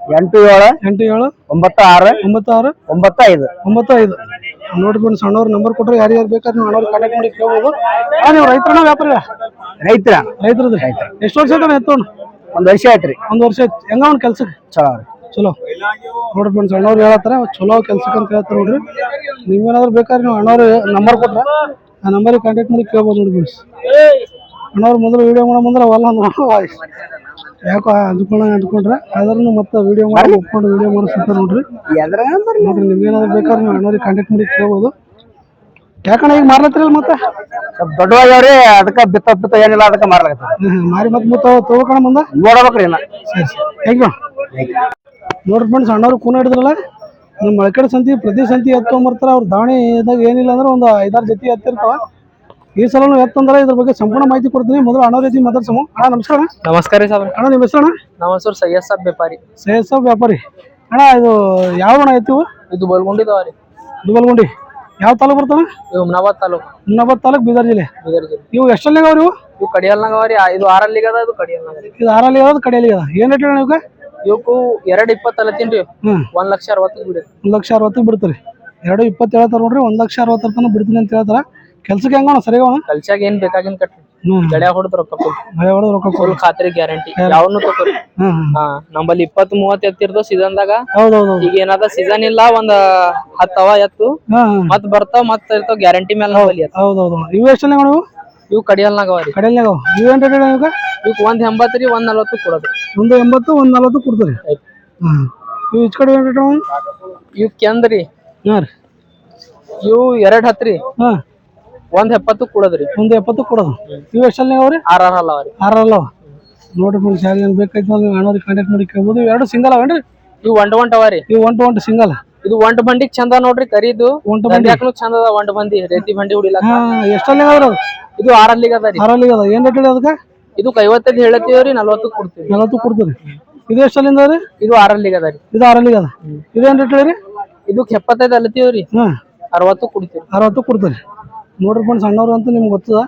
S3: ಎಂಟು ಏಳು.
S1: ಎಂಟು ಏಳು.
S3: ಒಂಬತ್ತು ಆರು.
S1: ಒಂಬತ್ತು ಆರು.
S3: ಒಂಬತ್ತು ಐದು.
S1: ಒಂಬತ್ತು ಐದು. ನೋಡ್ಕೊಂಡು ಸಣ್ಣವ್ರ ನಂಬರ್ ಕೊಟ್ಟರೆ ಯಾರು ಯಾರು ಬೇಕಾದ್ರೆ ನೀವು ಅಣ್ಣವ್ರು ಕಾಂಟ್ಯಾಕ್ಟ್ ಮಾಡಿ ಕೇಳ್ಬೋದು. ಹಾಂ ನೀವು ರೈತರನ್ನ ವ್ಯಾಪಾರ
S3: ರೈತರ?
S1: ರೈತರದ್ದು. ಎಷ್ಟು ವರ್ಷ ಆಯ್ತು ಎತ್ತೋಣ
S3: ಒಂದು ವರ್ಷ ರೀ
S1: ಒಂದು ವರ್ಷ ಆಯ್ತು. ಹೆಂಗ ಅವ್ನ ಕೆಲ್ಸಕ್ಕೆ
S3: ಚಲೋ ಅವ್ರಿ.
S1: ಚಲೋ. ನೋಡ್ರಿ ಫ್ರೆಂಡ್ಸ್ ಅಣ್ಣವ್ರು ಹೇಳತ್ತಾರ. ಚಲೋ ಕೆಲ್ಸಕ್ಕೆ ಅಂತ ಹೇಳ್ತಾರೆ ನೋಡ್ರಿ. ನೀವೇನಾದ್ರು ಬೇಕಾದ್ರೆ ನೀವು ಅಣ್ಣವ್ರು ನಂಬರ್ ಕೊಟ್ರೆ ಆ ನಂಬರಿಗೆ ಕಾಂಟ್ಯಾಕ್ಟ್ ಮಾಡಿ ಕೇಳ್ಬೋದು ನೋಡಿ ಫ್ರೆಂಡ್ಸ್ ಅಣ್ಣವ್ರು ಮೊದಲು ವಿಡಿಯೋ ಮಾಡೋ ಅವಲ್ಲ ಅಂದ್ರೆ ಯಾಕೋ ಅಂದ್ಕೊಂಡ ಅಂದ್ಕೊಂಡ್ರೆ ಆದ್ರೂ ಮತ್ತೆ ವಿಡಿಯೋ ಮಾಡಿ ಒಪ್ಕೊಂಡು ವಿಡಿಯೋ ಮಾಡಿಸ್ತಾರೆ ನೋಡ್ರಿ.
S3: ಎದ್ರ
S1: ನೋಡ್ರಿ ನಿಮ್ಗೇನಾದ್ರು ಬೇಕಾದ್ರೆ ನೀವು ಅಣ್ಣವ್ರಿಗೆ ಕಾಂಟ್ಯಾಕ್ಟ್ ಮಾಡಿ ಕೇಳ್ಬೋದು. ಯಾಕಣ್ಣ ಈಗ ಮಾರ್ಲತ್ತಿರಲ್ಲ ಮತ್ತೆ?
S3: ಸ್ವಲ್ಪ ದೊಡ್ಡವಾಗ್ಯಾವ್ರಿ ಅದಕ್ಕೆ ಬಿತ್ತ ಬಿತ್ತ ಏನಿಲ್ಲ ಅದಕ್ಕ ಮಾರ್ಲಾಕತ್ತ.
S1: ಹ್ಮ್, ಮಾರಿ ಮತ್ತೆ ಮುತ್ತ ತಗೋಕಣ ಮುಂದೆ?
S3: ನೋಡ್ಬೇಕ್ರಿ ಇಲ್ಲ
S1: ಸರಿ ಸರಿ. ಥ್ಯಾಂಕ್ ಯು ನೋಡ್ರಿ ಫ್ರೆಂಡ್ಸ್ ಅಣ್ಣವ್ರು ಕೂನ ಹಿಡಿದ್ರಲ್ಲ ನಮ್ಮ ಮಳಕಡೆ ಸಂತಿ ಪ್ರತಿ ಸಂತಿ ಎತ್ಕೊಂಬರ್ತಾರ ಅವ್ರ ದಾವಣಿದಾಗ ಏನಿಲ್ಲ ಅಂದ್ರೆ ಒಂದು ಐದಾರು ಜೊತೆ ಎತ್ತಿರ್ತಾವ. ಈ ಸಲ ಎತ್ತಂದ್ರೆ ಇದ್ರ ಬಗ್ಗೆ ಸಂಪೂರ್ಣ ಮಾಹಿತಿ ಕೊಡ್ತೀನಿ. ಮೊದಲು ಅಣ್ಣ ರೀತಿ ಮಾತಾಡ್ಸಮು. ಅಣ್ಣ ನಮಸ್ಕಾರ.
S4: ನಮಸ್ಕಾರ ಸರ್
S1: ಅಣ್ಣ ನಿಮ್ಮ ಹೆಸರು ಅಣ್ಣ?
S4: ನಮ್ಮ ಹೆಸರು ಸಯ್ಯದ್ ಸಾಬ್ ವ್ಯಾಪಾರಿ.
S1: ಸೈಯದ್ ಸಾಬ್ ವ್ಯಾಪಾರಿ. ಅಣ್ಣ ಇದು ಯಾವ ಅಣ್ಣ ಐತಿ
S4: ಇದು ಬಲ್ಗುಂಡಿದವ ಇದು
S1: ದುಬಲ್ಗುಂಡಿ ಯಾವ ತಾಲೂಕು ಬರ್ತಾನ
S4: ಇವು ಮುನಾಬಾದ್ ತಾಲೂಕು.
S1: ಮುನಾಬಾದ್ ತಾಲೂಕು ಬೀದರ್ ಜಿಲ್ಲೆ.
S4: ಬೀದರ್ ಜಿಲ್ಲೆ.
S1: ಇವು ಎಷ್ಟಲ್ಲಿ ಅವ್ರಿ ಇವು?
S4: ಇವು ಕಡಿಯಲ್ನಾಗ ಇದು ಆರಲ್ಲಿ ಅದ ಇದು ಕಡಿಯಲ್ನಾಗ.
S1: ಇದು ಆರಲ್ಲಿ ಅದ ಕಡಿಯಲ್ಲಿ ಅದ ಏನ್ ರೇಟ್ ಇವಕ್ಕೆ
S4: ಇವಕ್ಕೂ ಎರಡು ಇಪ್ಪತ್ತಲ್ಲ ರೀ.
S1: ಹ್ಞೂ
S4: ಒಂದ್ ಲಕ್ಷ ಅರವತ್ತು ಬಿಡಿ
S1: ಒಂದ್ ಲಕ್ಷ ಅರವತ್ತು ಬಿಡ್ತಾರೆ ಎರಡು ಇಪ್ಪತ್ತು ಹೇಳ್ತಾರೆ ನೋಡ್ರಿ ಒಂದ್ ಲಕ್ಷ ಅರವತ್ತರ ತನಕ ಬಿಡ್ತೀನಿ ಅಂತ ಹೇಳ್ತಾರೆ. ಕೆಲ್ಸಕ್ಕೆ ಹೆಂಗೋಣ ಸರಿ ಅಣ್ಣ
S4: ಕಲ್ಚಾಗ ಏನ್ ಬೇಕಾಗಿನ್ ಕಟ್ರಿ
S1: ಹ್ಞೂ
S4: ಗಡ್ಯಾಗ ಹೊಡೆದ್ ರೊಕ್ಕ
S1: ಮಳೆ ಹೊಡೆದು ರೊಕ್ಕ ಕೊಡು
S4: ಫುಲ್ ಖಾತ್ರಿ ಗ್ಯಾರಂಟಿ ಯಾವನು ತಗೋರಿ.
S1: ಹ್ಮ್ ಹ್ಮ್.
S4: ಹಾ ನಮ್ಮಲ್ಲಿ ಇಪ್ಪತ್ತ್ ಮೂವತ್ತ್ ಎತ್ತಿರ್ತಾವ ಸೀಸನ್
S1: ದಾಗ. ಹೌದು ಹೌದು
S4: ಈಗ ಏನಾದ ಸೀಸನ್ ಇಲ್ಲ ಒಂದ್ ಹತ್ತವ ಎತ್ತು.
S1: ಹಾ ಹಾ
S4: ಮತ್ ಬರ್ತಾವ ಮತ್ ಇರ್ತಾವ ಗ್ಯಾರಂಟಿ ಮೇಲೆ ನಮ್ಮಲ್ಲಿ ಎತ್ತು.
S1: ಹೌದು ಹೌದು ಇವು ಎಷ್ಟಲ್ಲ ನೀವು
S4: ಇವು ಕಡಿಯಲ್ನಾಗ ಅವ ರೀ.
S1: ಕಡೆಯಲ್ಲಿ ಅದಾವ ಇವೇನು ರೇಟ್ ಇವಾಗ
S4: ಇವಕ್? ಒಂದ್ ಎಂಬತ್ತ್ ರೀ ಒಂದ್ ನಲ್ವತ್ತು ಕೊಡೋದು.
S1: ಒಂದು ಎಂಬತ್ತು ಒಂದ್ ನಲ್ವತ್ತು ಕೊಡ್ತಾರೆ.
S4: ಆಯ್ತು.
S1: ಹಾಂ ಇವು ಇಚ್ ಕಡೆ ಏನು ರೇಟ್ ಅವ?
S4: ಇವ್ ಕೆಂದ್ರಿ
S1: ಹಾಂ ರೀ.
S4: ಇವು ಎರಡ್ ಹತ್ರಿ
S1: ಹಾಂ.
S4: ಒಂದ್ ಎಪ್ಪತ್ತು ಕೊಡೋದ್ರಿ.
S1: ಒಂದು ಎಪ್ಪತ್ತು ಕೊಡೋದು. ಇವು ಎಷ್ಟಲ್ಲಿ ಅವ್ರಿ
S4: ಆರ್ ಆರ್ ಅಲ್ಲ ಅವ್ರಿ
S1: ಆರಲ್ಲ ನೋಡ್ರಿ ಫ್ರೆಂಡ್ಸ್ ಯಾರು ಏನು ಬೇಕಾಯ್ತು ನೀವು ಅಣ್ಣವ್ರಿಗೆ ಕಾಂಟ್ಯಾಕ್ಟ್ ಮಾಡಿ ಕೇಳ್ಬೋದು. ಎರಡು ಸಿಂಗಲ್ ಅವೇನ್ರಿ?
S4: ಇವು ಒಂಟ ಒಂಟ ಅವ ರೀ.
S1: ಇವು ಒಂಟು ಟು ಒನ್ ಸಿಂಗಲ್
S4: ಇದು ಒಂಟ ಬಂಡಿಗೆ ಚಂದ ನೋಡ್ರಿ ಕರೀದು.
S1: ಒಂಟ ಬಂಡಿ.
S4: ದಂಡ್ಯಾಕ್ನು ಚಂದ ಅದ ಒಂಟ ಬಂದಿ ರೇತಿ ಬಂಡಿ ಹುಡಿಲಕ್ಕ
S1: ಎಷ್ಟಲ್ಲಿ ಅದ್ರ
S4: ಇದು ಆರಲ್ಲಿಗೆ ಅದ ರೀ. ಆರಲ್ಲಿ
S1: ಅದ ಏನು ರೇಟ್ ಹೇಳಿ ಅದಕ್ಕೆ?
S4: ಇದು ಐವತ್ತೈದು ಹೇಳತ್ತೀವ್ರಿ ನಲ್ವತ್ತು ಕೊಡ್ತೀವಿ.
S1: ನಲ್ವತ್ತು ಕೊಡ್ತೀರಿ ಇದು ಎಷ್ಟಲ್ಲಿಂದ ರೀ?
S4: ಇದು ಆರಲ್ಲಿಗೆ ಅದ ರೀ.
S1: ಇದು ಆರಲ್ಲಿಗೆ ಅದ ಇದೇನು ರೇಟ್ ಹೇಳಿ
S4: ಇದಕ್ಕೆ ಎಪ್ಪತ್ತೈದು ಅಲ್ಲತ್ತೀವ್ರಿ
S1: ಹಾಂ.
S4: ಅರವತ್ತು ಕೊಡ್ತೀವಿ.
S1: ಅರವತ್ತು ಕೊಡ್ತಾರೆ ನೋಡ್ರಿ ಫ್ರೆಂಡ್ಸ್ ಸಣ್ಣವರು ಅಂತ ನಿಮ್ಗೆ ಗೊತ್ತದ.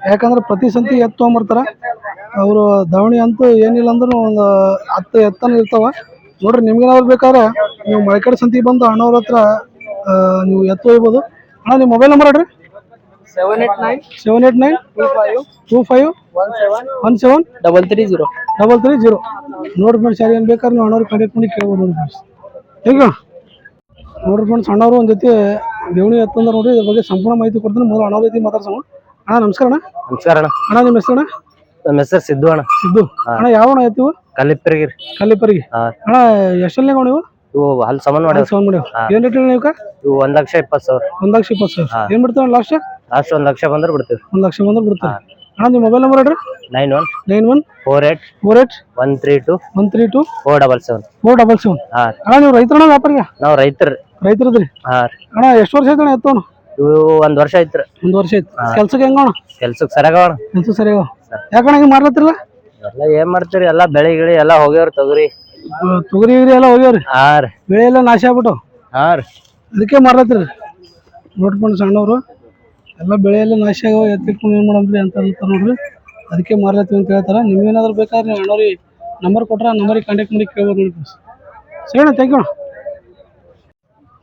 S1: ಯಾಕಂದ್ರೆ ಪ್ರತಿ ಸಂತಿ ಎತ್ತು ತೊಗೊಂಬರ್ತಾರೆ. ಅವರು ದಾವಣಿ ಅಂತೂ ಏನಿಲ್ಲ ಅಂದ್ರೂ ಒಂದು ಹತ್ತು ಎತ್ತನ ಇರ್ತಾವ. ನೋಡ್ರಿ ನಿಮ್ಗೇನಾದ್ರು ಬೇಕಾದ್ರೆ ನೀವು ಮಳೆಕಡೆ ಸಂತಿ ಬಂದು ಅಣ್ಣವ್ರ ಹತ್ರ ನೀವು ಎತ್ತು ಒಯ್ಬೋದು ಅಣ್ಣ ನಿಮ್ಮ ಮೊಬೈಲ್ ನಂಬರ್ ಹೇಳ್ರಿ.
S4: Seven eight nine
S1: seven eight nine
S4: two five
S1: two five
S4: one seven
S1: one seven
S4: double three zero
S1: double three zero ನೋಡ್ರಿ ಫ್ರೆಂಡ್ಸ್ ಯಾರು ಏನು ಬೇಕಾದ್ರೆ ನೀವು ಅಣ್ಣವ್ರಿಗೆ ಕಾಂಟ್ಯಾಕ್ಟ್ ಮಾಡಿ ಕೇಳ್ಬೋದು ನೋಡಿ ಫ್ರೆಂಡ್ಸ್ ಹೇಗೆ ನೋಡ್ರಿ ಫ್ರೆಂಡ್ಸ್ ಅಣ್ಣವರು ಒಂದು ಜೊತೆ ದೇವಣಿ ಎತ್ತಂದ್ರೆ ನೋಡ್ರಿ ಇದ್ರ ಬಗ್ಗೆ ಸಂಪೂರ್ಣ ಮಾಹಿತಿ ಕೊಡ್ತೀನಿ. ಮೊದಲು ಅಣ್ಣ ರೀತಿ ಮಾತಾಡ್ಸೋಣ. ಅಣ್ಣ ನಮಸ್ಕಾರ ಅಣ್ಣ.
S3: ನಮಸ್ಕಾರ ಅಣ್ಣ.
S1: ಅಣ್ಣ ನಿಮ್ಮ ಹೆಸರು ಅಣ್ಣ?
S3: ನಮ್ಮ ಹೆಸರು ಸಿದ್ದು ಅಣ್ಣ.
S1: ಸಿದ್ದು. ಅಣ್ಣ ಯಾವ ಅಣ್ಣ ಎತ್ತಿವು
S3: ಕಲ್ಲಿಪ್ಪರಿಗಿರಿ
S1: ಕಲ್ಲಿಪರಿಗೆ
S3: ಹಾ.
S1: ಅಣ್ಣ ಎಷ್ಟಲ್ಲಿ ನೀವು
S3: ಇವು? ಅಲ್ಲಿ ಸಮನ್
S1: ಮಾಡಿ ಸಮನ್
S3: ಮಾಡಿ.
S1: ಏನ್ ರೇಟ್ ನೀವು
S3: ಇವು? ಒಂದ್ ಲಕ್ಷ ಇಪ್ಪತ್ತು ಸಾವಿರ.
S1: ಒಂದ್ ಲಕ್ಷ ಇಪ್ಪತ್ತು ಸಾವಿರ. ಏನ್ ಬಿಡ್ತಾವ ಲಾಸ್ಟ್?
S3: ಲಾಸ್ಟ್ ಒಂದ್ ಲಕ್ಷ ಬಂದ್ರೆ ಬಿಡ್ತೀವಿ.
S1: ಒಂದ್ ಲಕ್ಷ ಬಂದ್ರೆ ಬಿಡ್ತಾರೆ ಅಣ್ಣ ನಿಮ್ಮ ಮೊಬೈಲ್ ನಂಬರ್ ಹೇಳ್ರಿ.
S3: Nine one
S1: nine one
S3: four eight
S1: four eight
S3: one three two
S1: one three two
S3: four double seven
S1: four double seven
S3: ಹಾಂ.
S1: ಅಣ್ಣ ನೀವು ರೈತರಣ್ಣ ವ್ಯಾಪಾರಿಗೆ?
S3: ನಾವು ರೈತರ.
S1: ರೈತರದ್ರಿ?
S3: ಹಾಂ ರೀ.
S1: ಅಣ್ಣ ಎಷ್ಟು ವರ್ಷ ಆಯ್ತು ಅಣ್ಣ? ಎತ್ತೋಣ
S3: ಇವು ಒಂದ್ ವರ್ಷ ಐತ್ರಿ
S1: ಒಂದು ವರ್ಷ ಆಯ್ತು. ಕೆಲ್ಸಕ್ಕೆ ಹೆಂಗೋಣ
S3: ಕೆಲ್ಸಕ್ಕೆ ಸರಿಯಾಗವಣ
S1: ಕೆಲ್ಸ ಸರಿ ಯಾಕಣ್ಣ ಹಿಂಗೆ ಮಾಡ್ಲತ್ತಿರಲ್ಲ?
S3: ಎಲ್ಲ ಏನ್ ಮಾಡ್ತೀರಿ? ಎಲ್ಲ ಬೆಳೆ ಗಿಳಿ ಎಲ್ಲಾ ಹೋಗ್ಯಾವ್ರಿ ತೊಗರಿ.
S1: ತೊಗರಿ ಗಿರಿ ಎಲ್ಲ ಹೋಗ್ಯಾವ್ರಿ?
S3: ಹಾ ರೀ.
S1: ಬೆಳೆ ಎಲ್ಲ ನಾಶ ಆಗ್ಬಿಟ್ಟು?
S3: ಹಾ ರೀ.
S1: ಅದಕ್ಕೆ ಮಾರ್ಲತ್ತಿರಿ ನೋಡ್ಕೊಂಡು ಸಣ್ಣವರು. ಎಲ್ಲ ಬೆಳೆ ಎಲ್ಲ ನಾಶ ಆಗೋ ಎತ್ತಿಟ್ಕೊಂಡು ಏನು ಮಾಡಮ್ರಿ ಅಂತ ಅಂತಾರೆ ನೋಡ್ರಿ. ಅದಕ್ಕೆ ಮಾರ್ಲತ್ತೀವಿ ಅಂತ ಹೇಳ್ತಾರೆ. ನಿಮ್ಗೇನಾದ್ರು ಬೇಕಾದ್ರೆ ನೀವು ಅಣ್ಣವ್ರಿಗೆ ನಂಬರ್ ಕೊಟ್ರೆ ನಂಬರಿಗೆ ಕಾಂಟ್ಯಾಕ್ಟ್ ಮಾಡಿ ಕೇಳ್ಬೋದು ನೋಡಿ ಸರಿ ಅಣ್ಣ ಥ್ಯಾಂಕ್ ಯು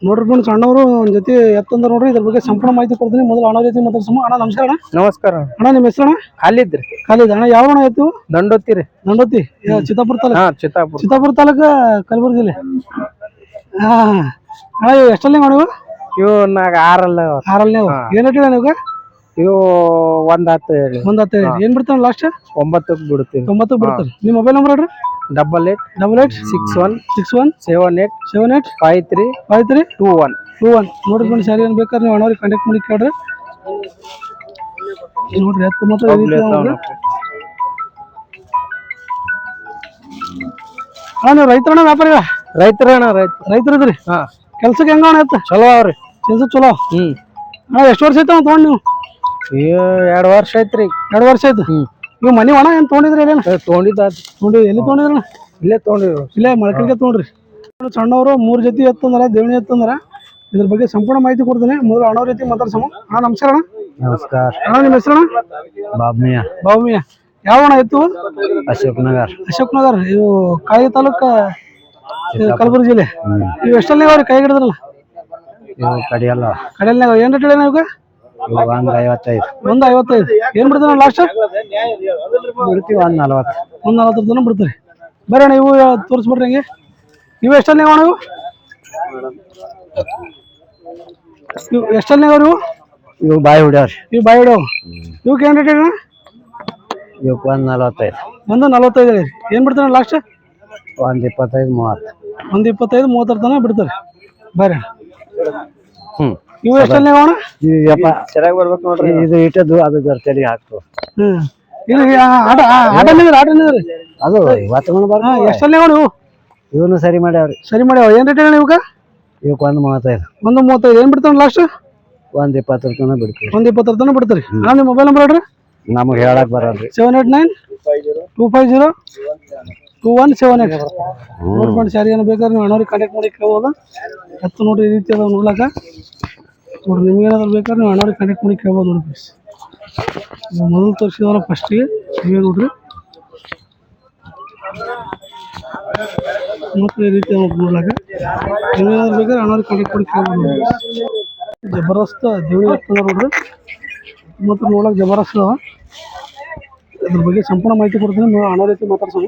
S1: ನೋಡ್ರಿ ಫ್ರೆಂಡ್ಸ್ ಅಣ್ಣವರು ಒಂದು ಜೊತೆ ಎತ್ತಂದ್ರೆ ನೋಡ್ರಿ. ಇದ್ರ ಬಗ್ಗೆ ಸಂಪೂರ್ಣ ಮಾಹಿತಿ ಕೊಡ್ತೀನಿ. ಮೊದಲು ಅಣ್ಣ ಜೊತೆ ಸುಮ್ಮ ಅಣ್ಣ ನಮಸ್ಕಾರ ಅಣ್ಣ.
S3: ನಮಸ್ಕಾರ
S1: ಅಣ್ಣ. ನಿಮ್ಮ ಹೆಸರು ಅಣ್ಣ?
S3: ಅಲ್ಲಿದ್ರಿ
S1: ಖಾಲಿ ಅಣ್ಣ. ಯಾವ ಅಣ್ಣ ಎತ್ತು?
S3: ದಂಡೋತಿ
S1: ರೀ. ದಂಡೋತಿ ಚಿತ್ತಾಪುರ ತಾಲೂಕು?
S3: ಹಾಂ ಚಿತ್ತಾಪುರ.
S1: ಚಿತ್ತಾಪುರ ತಾಲೂಕು ಕಲಬುರಗಿ ಜಿಲ್ಲೆ ಹಾ ಅಣ್ಣ ಎಷ್ಟಲ್ಲಿ ನೀವು
S3: ಇವು ನಾಗ ಆರಲ್ಲ
S1: ಆರಲ್ಲ ಏನ್ ಇಟ್ಟಿಲ್ಲ ನೀವು
S3: ಇವು ಒಂದ್ ಹತ್ತು ಹೇಳಿ.
S1: ಒಂದ್ ಹತ್ತು ಏನ್ ಬಿಡ್ತಾನೆ ಲಾಸ್ಟ್
S3: ಒಂಬತ್ತಕ್ಕೆ ಬಿಡ್ತೀವಿ
S1: ತೊಂಬತ್ತು ಬಿಡ್ತಾರೆ. ನಿಮ್ಮ ಮೊಬೈಲ್ ನಂಬರ್ ಹೇಳ್ರಿ.
S3: Double eight
S1: double eight
S3: six one
S1: six one
S3: seven eight
S1: seven eight
S3: five three
S1: five three
S3: two one.
S1: Two one. ನೋಡ್ರಿ ಫ್ರೆಂಡ್ಸ್ ಸರ್ ಏನು ಬೇಕಾದ್ರೆ ನೀವು ಅಣ್ಣವ್ರಿಗೆ ಕಾಂಟ್ಯಾಕ್ಟ್ ಮಾಡಿ ಕೇಳ್ರಿ. ನೋಡ್ರಿ ಹತ್ತು ಮಾತ್ರ. ಅಣ್ಣ ನೀವು ರೈತರಣ್ಣ ವ್ಯಾಪಾರಿಗ?
S3: ರೈತರ ರೈತ
S1: ರೈತರು. ಇದ್ರಿ?
S3: ಹಾ.
S1: ಕೆಲ್ಸಕ್ಕೆ ಹೆಂಗ ಅಣ್ಣ ಇತ್ತು
S3: ಚಲೋ ಅವ್ರಿ.
S1: ಕೆಲ್ಸ ಚಲೋ?
S3: ಹ್ಮ್.
S1: ಅಣ್ಣ ಎಷ್ಟು ವರ್ಷ ಆಯ್ತು ತೊಗೊಂಡು ನೀವು?
S3: ಇವ್ ಎರಡ್ ವರ್ಷ ಐತ್ರಿ
S1: ಎರಡು ವರ್ಷ ಆಯ್ತು?
S3: ಹ್ಮ್.
S1: ನೀವು ಮನೆ ಒಣ ಏನು ತೊಗೊಂಡಿದ್ರಿ ಏನೇನು
S3: ತೊಗೊಂಡಿದ್ದ
S1: ತೊಗೊಂಡಿ ಎಲ್ಲಿ ತೊಗೊಂಡಿದ್ರಣ್ಣ
S3: ಇಲ್ಲೇ ತೊಗೊಂಡಿದ್ರು
S1: ಇಲ್ಲೇ ಮಳಕಳಿಗೆ ತೊಗೊಂಡ್ರಿ. ಸಣ್ಣವರು ಮೂರು ಜೊತೆ ಎತ್ತಂದ್ರ ದೇವಣಿ ಎತ್ತಂದ್ರ. ಇದ್ರ ಬಗ್ಗೆ ಸಂಪೂರ್ಣ ಮಾಹಿತಿ ಕೊಡ್ತೀನಿ. ಮೊದಲು ಅಣ್ಣವ್ರ ಜೊತೆ ಮಾತಾಡ್ಸಮ್ಮ ಹಾ ನಮಸ್ಕಾರ ಅಣ್ಣ.
S3: ನಮಸ್ಕಾರ.
S1: ಅಣ್ಣ ನಿಮ್ಮ ಹೆಸರು
S3: ಬಾಬ್ಮಿಯ.
S1: ಬಾಬ್ಮಿಯ. ಯಾವ ಅಣ್ಣ ಇತ್ತು?
S3: ಅಶೋಕ್ ನಗರ್.
S1: ಅಶೋಕ್ ನಗರ್. ಇವು ಕಾಯಿ ತಾಲೂಕ ಇದು ಕಲಬುರಗಿ ಜಿಲ್ಲೆ. ಇವು ಎಷ್ಟಲ್ಲಿ ಅವ್ರಿ ಕೈ ಹಿಡಿದ್ರಲ್ಲ
S3: ಇವು ಕಡಿಯಲ್ಲ.
S1: ಕಡೆಯಲ್ಲಿ ಏನ್ ರೇಟ್
S3: ಇವು ಒಂದ್ ಐವತ್ತೈದು.
S1: ಒಂದು ಐವತ್ತೈದು. ಏನ್ ಬಿಡ್ತಾರ ಲಾಸ್ಟ್
S3: ಬಿಡ್ತೀವಿ ಒಂದ್ ನಲ್ವತ್ತು.
S1: ಒಂದು ನಲವತ್ತು ತನಕ ಬಿಡ್ತೀರಿ. ಬೇರೆ ಅಣ್ಣ ಇವು ತೋರಿಸ್ಬಿಡ್ರಿ ಹಂಗೆ. ಇವು ಎಷ್ಟಲ್ಲಿ ಅಣ್ಣ ಇವು? ಇವು ಎಷ್ಟಲ್ಲಿ ಅವ್ರಿ ಇವು?
S3: ಇವು ಬಾಯಿ ಹೊಡ್ಯಾವ್ರಿ.
S1: ಇವು ಬಾಯಿ ಹೊಡ್ಯಾವ? ಇವಕ್ಕೆ ಏನು ರೇಟ್ ಹೇಳಿ
S3: ಇವಕ್ಕೆ ಒಂದ್ ನಲ್ವತ್ತೈದು.
S1: ಒಂದು ನಲವತ್ತೈದು ಹೇಳಿ ಏನು ಬಿಡ್ತಾನೆ ಲಾಸ್ಟ್
S3: ಒಂದ್ ಇಪ್ಪತ್ತೈದು ಮೂವತ್ತು.
S1: ಒಂದು ಇಪ್ಪತ್ತೈದು ಮೂವತ್ತರ ತನಕ ಬಿಡ್ತಾರೆ. ಬೇರೆ
S3: ಹ್ಮ್.
S1: ಇವು ಎಷ್ಟಲ್ಲಿ ಅಣ್ಣ
S3: ಯಪ್ಪ ಚೆನ್ನಾಗಿ ಬರ್ಬೇಕು ನೋಡ್ರಿ. ಇದು ಇಟ್ಟದ್ದು ಅದು ಜರ್ತೆಲಿ ಹಾಕ್ತು.
S1: ಹ್ಞೂ ಇದು ಈ ಆ- ಆಟ ಆ- ಆಟ ನಿಂದ್ರಿ ಆಟ ನಿಂದ್ರಿ
S3: ಅದು ಇವತ್ತು ಬರ
S1: ಹಾಂ ಎಷ್ಟಲ್ಲಿ ಅಣ್ಣ ಇವು?
S3: ಇವನು ಸರಿ ಮಾಡ್ಯಾವ್ರಿ.
S1: ಸರಿ ಮಾಡ್ಯಾವ. ಏನು ರೇಟ್ ಹೇಳಿ ಇವಕ್ಕ?
S3: ಇವಕ್ಕೆ ಒಂದ್ ಮೂವತ್ತೈದು.
S1: ಒಂದು ಮೂವತ್ತೈದು. ಏನು ಬಿಡ್ತಾನೆ ಲಾಸ್ಟ್
S3: ಒಂದು ಇಪ್ಪತ್ತರ ತನಕ ಬಿಡ್ತೀವಿ.
S1: ಒಂದು ಇಪ್ಪತ್ತರ ತನಕ ಬಿಡ್ತಾರೆ. ನಾನು ನಿಮ್ಮ ಮೊಬೈಲ್ ನಂಬರ್ ಹೇಳ್ರಿ.
S3: ನಮಗೆ ಹೇಳಕ್ ಬರಲ್ರಿ.
S1: Seven eight nine two five zero two one seven eight ನೋಡ್ಕೊಂಡು ಸ್ಯಾರಿ ಏನು ಬೇಕಾದ್ರೆ ನೀವು ಅಣ್ಣವ್ರಿಗೆ ಕಾಂಟ್ಯಾಕ್ಟ್ ಮಾಡಿ ಕೇಳ್ಬೋದು? ಹತ್ತು ನೋಡ್ರಿ ಈ ರೀತಿ ಅದಾವೆ ನೋಡ್ಲಾಕ. ನೋಡ್ರಿ ನಿಮ್ಗೆ ಏನಾದ್ರು ಬೇಕಾದ್ರೆ ನೀವು ಅಣ್ಣವ್ರಿಗೆ ಕಾಂಟ್ಯಾಕ್ಟ್ ಮಾಡಿ ಕೇಳ್ಬೋದು ನೋಡಿ ಪ್ಲೀಸ್ ಮೊದಲು ತೋರಿಸಿದವಲ್ಲ ಫಸ್ಟಿಗೆ ನೀವೇ ನೋಡ್ರಿ. ಮತ್ತು ಈ ರೀತಿ ನೋಡ್ಲಾಕ. ನೀವೇನಾದ್ರು ಬೇಕಾದ್ರೆ ಅಣ್ಣವ್ರಿಗೆ ಕಾಂಟ್ಯಾಕ್ಟ್ ಮಾಡಿ ಕೇಳ್ಬೋದು ನೋಡಿ ಜಬರ್ದಸ್ತ್ ದೇವಳಿ ಇರ್ತದ ನೋಡ್ರಿ. ಮತ್ತು ನೋಡೋಕೆ ಜಬರ್ದಸ್ತ್ ಅದ್ರ ಬಗ್ಗೆ ಸಂಪೂರ್ಣ ಮಾಹಿತಿ ಕೊಡ್ತೀನಿ ನೀವು ಅಣ್ಣ ರೀತಿ ಮಾತಾಡ್ಸೋಣ.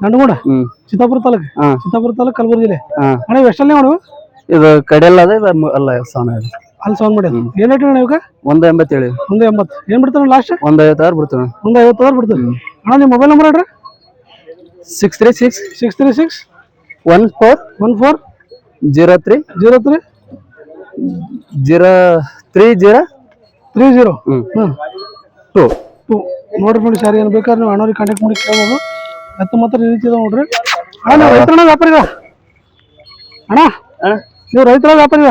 S1: ನಂಡಗೂಡ?
S3: ಹ್ಮ್.
S1: ಚಿತ್ತಾಪುರ ತಾಲೂಕು?
S3: ಹಾ.
S1: ಚಿತ್ತಾಪುರ ತಾಲೂಕು ಕಲಬುರಗಿ ಜಿಲ್ಲೆ?
S3: ಹಾ.
S1: ಅಣ್ಣ ಇವು ಎಷ್ಟಲ್ಲಿ ನೋಡು
S3: ಇದು ಕಡೆಯಲ್ಲ ಅದ ಇದು ಮ- ಅಲ್ಲ ಸೌನ
S1: ಅಲ್ಲಿ ಸೌಂಡ್ ಮಾಡಿ. ಏನ್ ರೇಟ್ ಅಣ್ಣ ಇವಾಗ
S3: ಒಂದು ಎಂಬತ್ತೇಳು.
S1: ಒಂದು ಎಂಬತ್ತು. ಏನು ಬಿಡ್ತಾನೆ ಲಾಸ್ಟ್
S3: ಒಂದು ಐವತ್ತಾರು ಬಿಡ್ತೀವಿ
S1: ಒಂದು ಐವತ್ತಾರು ಬಿಡ್ತಾರೆ. ಅಣ್ಣ ನಿಮ್ಮ ಮೊಬೈಲ್ ನಂಬರ್ ಹೇಳ್ರಿ.
S3: Six three six
S1: six three six
S3: one four
S1: one four
S3: zero three
S1: zero three
S3: zero three zero
S1: three zero
S3: ಹ್ಮ್. ಟು
S1: ಟು ನೋಡ್ರಿ ನೋಡಿ ಸರ್ ಏನು ಬೇಕಾದ್ರೆ ನೀವು ಅಣ್ಣವ್ರಿಗೆ ಕಾಂಟ್ಯಾಕ್ಟ್ ಮಾಡಿ ಕೇಳ್ಬೋದು. ಹತ್ತು ಮಾತ್ರ ಈ ರೀತಿ ಇದಾವೆ ನೋಡ್ರಿ. ಅಣ್ಣ ನೀವು ರೈತರಣ್ಣ ವ್ಯಾಪಾರಿಗ ಅಣ್ಣ
S3: ಅಣ್ಣ.
S1: ನೀವು ರೈತರ ವ್ಯಾಪಾರಿಗ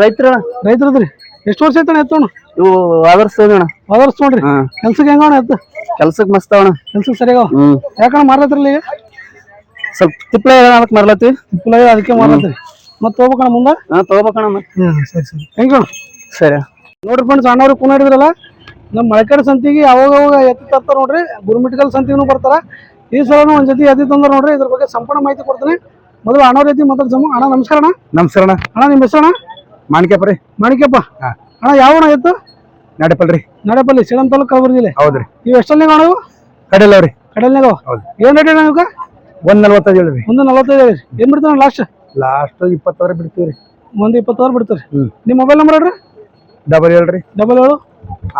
S3: ರೈತರ
S1: ರೈತರದ್ರಿ. ಎಷ್ಟು ವರ್ಷ ಆಯ್ತಣ್ಣ ಎತ್ತೋಣ?
S3: ಇವು ಆದರ್ಶ ಅಣ್ಣ
S1: ಆದರ್ಸ್ ನೋಡ್ರಿ ಕೆಲ್ಸಕ್ಕೆ ಹೆಂಗಣ ಎತ್ತು?
S3: ಕೆಲ್ಸಕ್ಕೆ ಮಸ್ತ್ ಅಣ್ಣ.
S1: ಕೆಲ್ಸಕ್ಕೆ ಸರಿಯಾಗ ಯಾಕಣ್ಣ ಮಾರ್ಲತ್ರಲ್ಲ ಈಗ?
S3: ಸ್ವಲ್ಪ ತಿಪ್ಪಳ ಅದಕ್ಕೆ ಮಾರ್ಲತ್ತಿ
S1: ತಿಪ್ಪಲ ಅದಕ್ಕೆ ಮಾರ್ಲತ್ತಿ ಮತ್ತೆ ಹೋಗ್ಬೇಕಣ್ಣ ಮುಂದೆ?
S3: ಹಾಂ ತಗೋಬೇಕಣ್ಣ ಮತ್ತೆ.
S1: ಹ್ಞೂ ಸರಿ ಸರಿ. ಯು
S3: ಸರಿ
S1: ನೋಡ್ರಿ ಫ್ರೆಂಡ್ಸ್ ಅಣ್ಣವ್ರಿಗೆ ಫೋನ್ ಹಿಡಿದ್ರಲ್ಲ ನಮ್ಮ ಮಳಕಡೆ ಸಂತಿಗೆ ಅವಾಗ ಅವಾಗ ಎತ್ತು ತರ್ತಾರ ನೋಡ್ರಿ ಗುರುಮಿಟ್ಕಲ್ ಸಂತಿಗೂ ಬರ್ತಾರ. ಈ ಸಲ ಒಂದ್ ಜೊತೆ ತಂದ್ರ ನೋಡ್ರಿ ಇದ್ರ ಬಗ್ಗೆ ಸಂಪೂರ್ಣ ಮಾಹಿತಿ ಕೊಡ್ತೀನಿ. ಮೊದಲು ಅಣ್ಣ ರೀತಿ ಮೊದಲು ಸಮ ಅಣ್ಣ ನಮಸ್ಕಾರ ಅಣ್ಣ.
S3: ನಮಸ್ಕಾರ ಅಣ್ಣ.
S1: ಅಣ್ಣ ನಿಮ್ಮ ಅಣ್ಣ?
S3: ಮಾಣಿಕ್ಯಪ್ಪ ರೀ.
S1: ಮಾಣಿಕ್ಯಪ್ಪ.
S3: ಹಾ.
S1: ಅಣ್ಣ ಯಾವ ಅಣ್ಣ ಇತ್ತು?
S3: ನಡಪಲ್ರಿ
S1: ನಡೆಪಲ್ಲಿ ಸೇಡಂ ತಾಲೂಕು ಕಲಬುರಗಿ ಜಿಲ್ಲೆ.
S3: ಹೌದ್ರಿ
S1: ನೀವು ಎಷ್ಟಲ್ಲಿ ಅಣ್ಣ ಇವು?
S3: ಕಡೆಯಲ್ಲವ್ರಿ
S1: ಕಡಲ್ನಾಗ
S3: ಹೌದು.
S1: ಏನ್ ರೇಟ್ ಅಣ್ಣ ಇವಕ್ಕ
S3: ಒಂದ್ ನಲ್ವತ್ತೈದು ಹೇಳ್ರಿ
S1: ಒಂದು ನಲವತ್ತೈದು ಹೇಳಿ ಏನ್ ಬಿಡ್ತಾರ ಲಾಸ್ಟ್
S3: ಲಾಸ್ಟ್ ಇಪ್ಪತ್ತವರೆ ಬಿಡ್ತೀವ್ರಿ
S1: ಒಂದು ಇಪ್ಪತ್ತಾರು ಬಿಡ್ತಾರೆ.
S3: ಹ್ಮ್.
S1: ನಿಮ್ಮ ಮೊಬೈಲ್ ನಂಬರ್ ಹೇಳ್ರಿ.
S3: ಡಬಲ್ ಹೇಳ್ರಿ
S1: ಡಬಲ್ ಏಳು.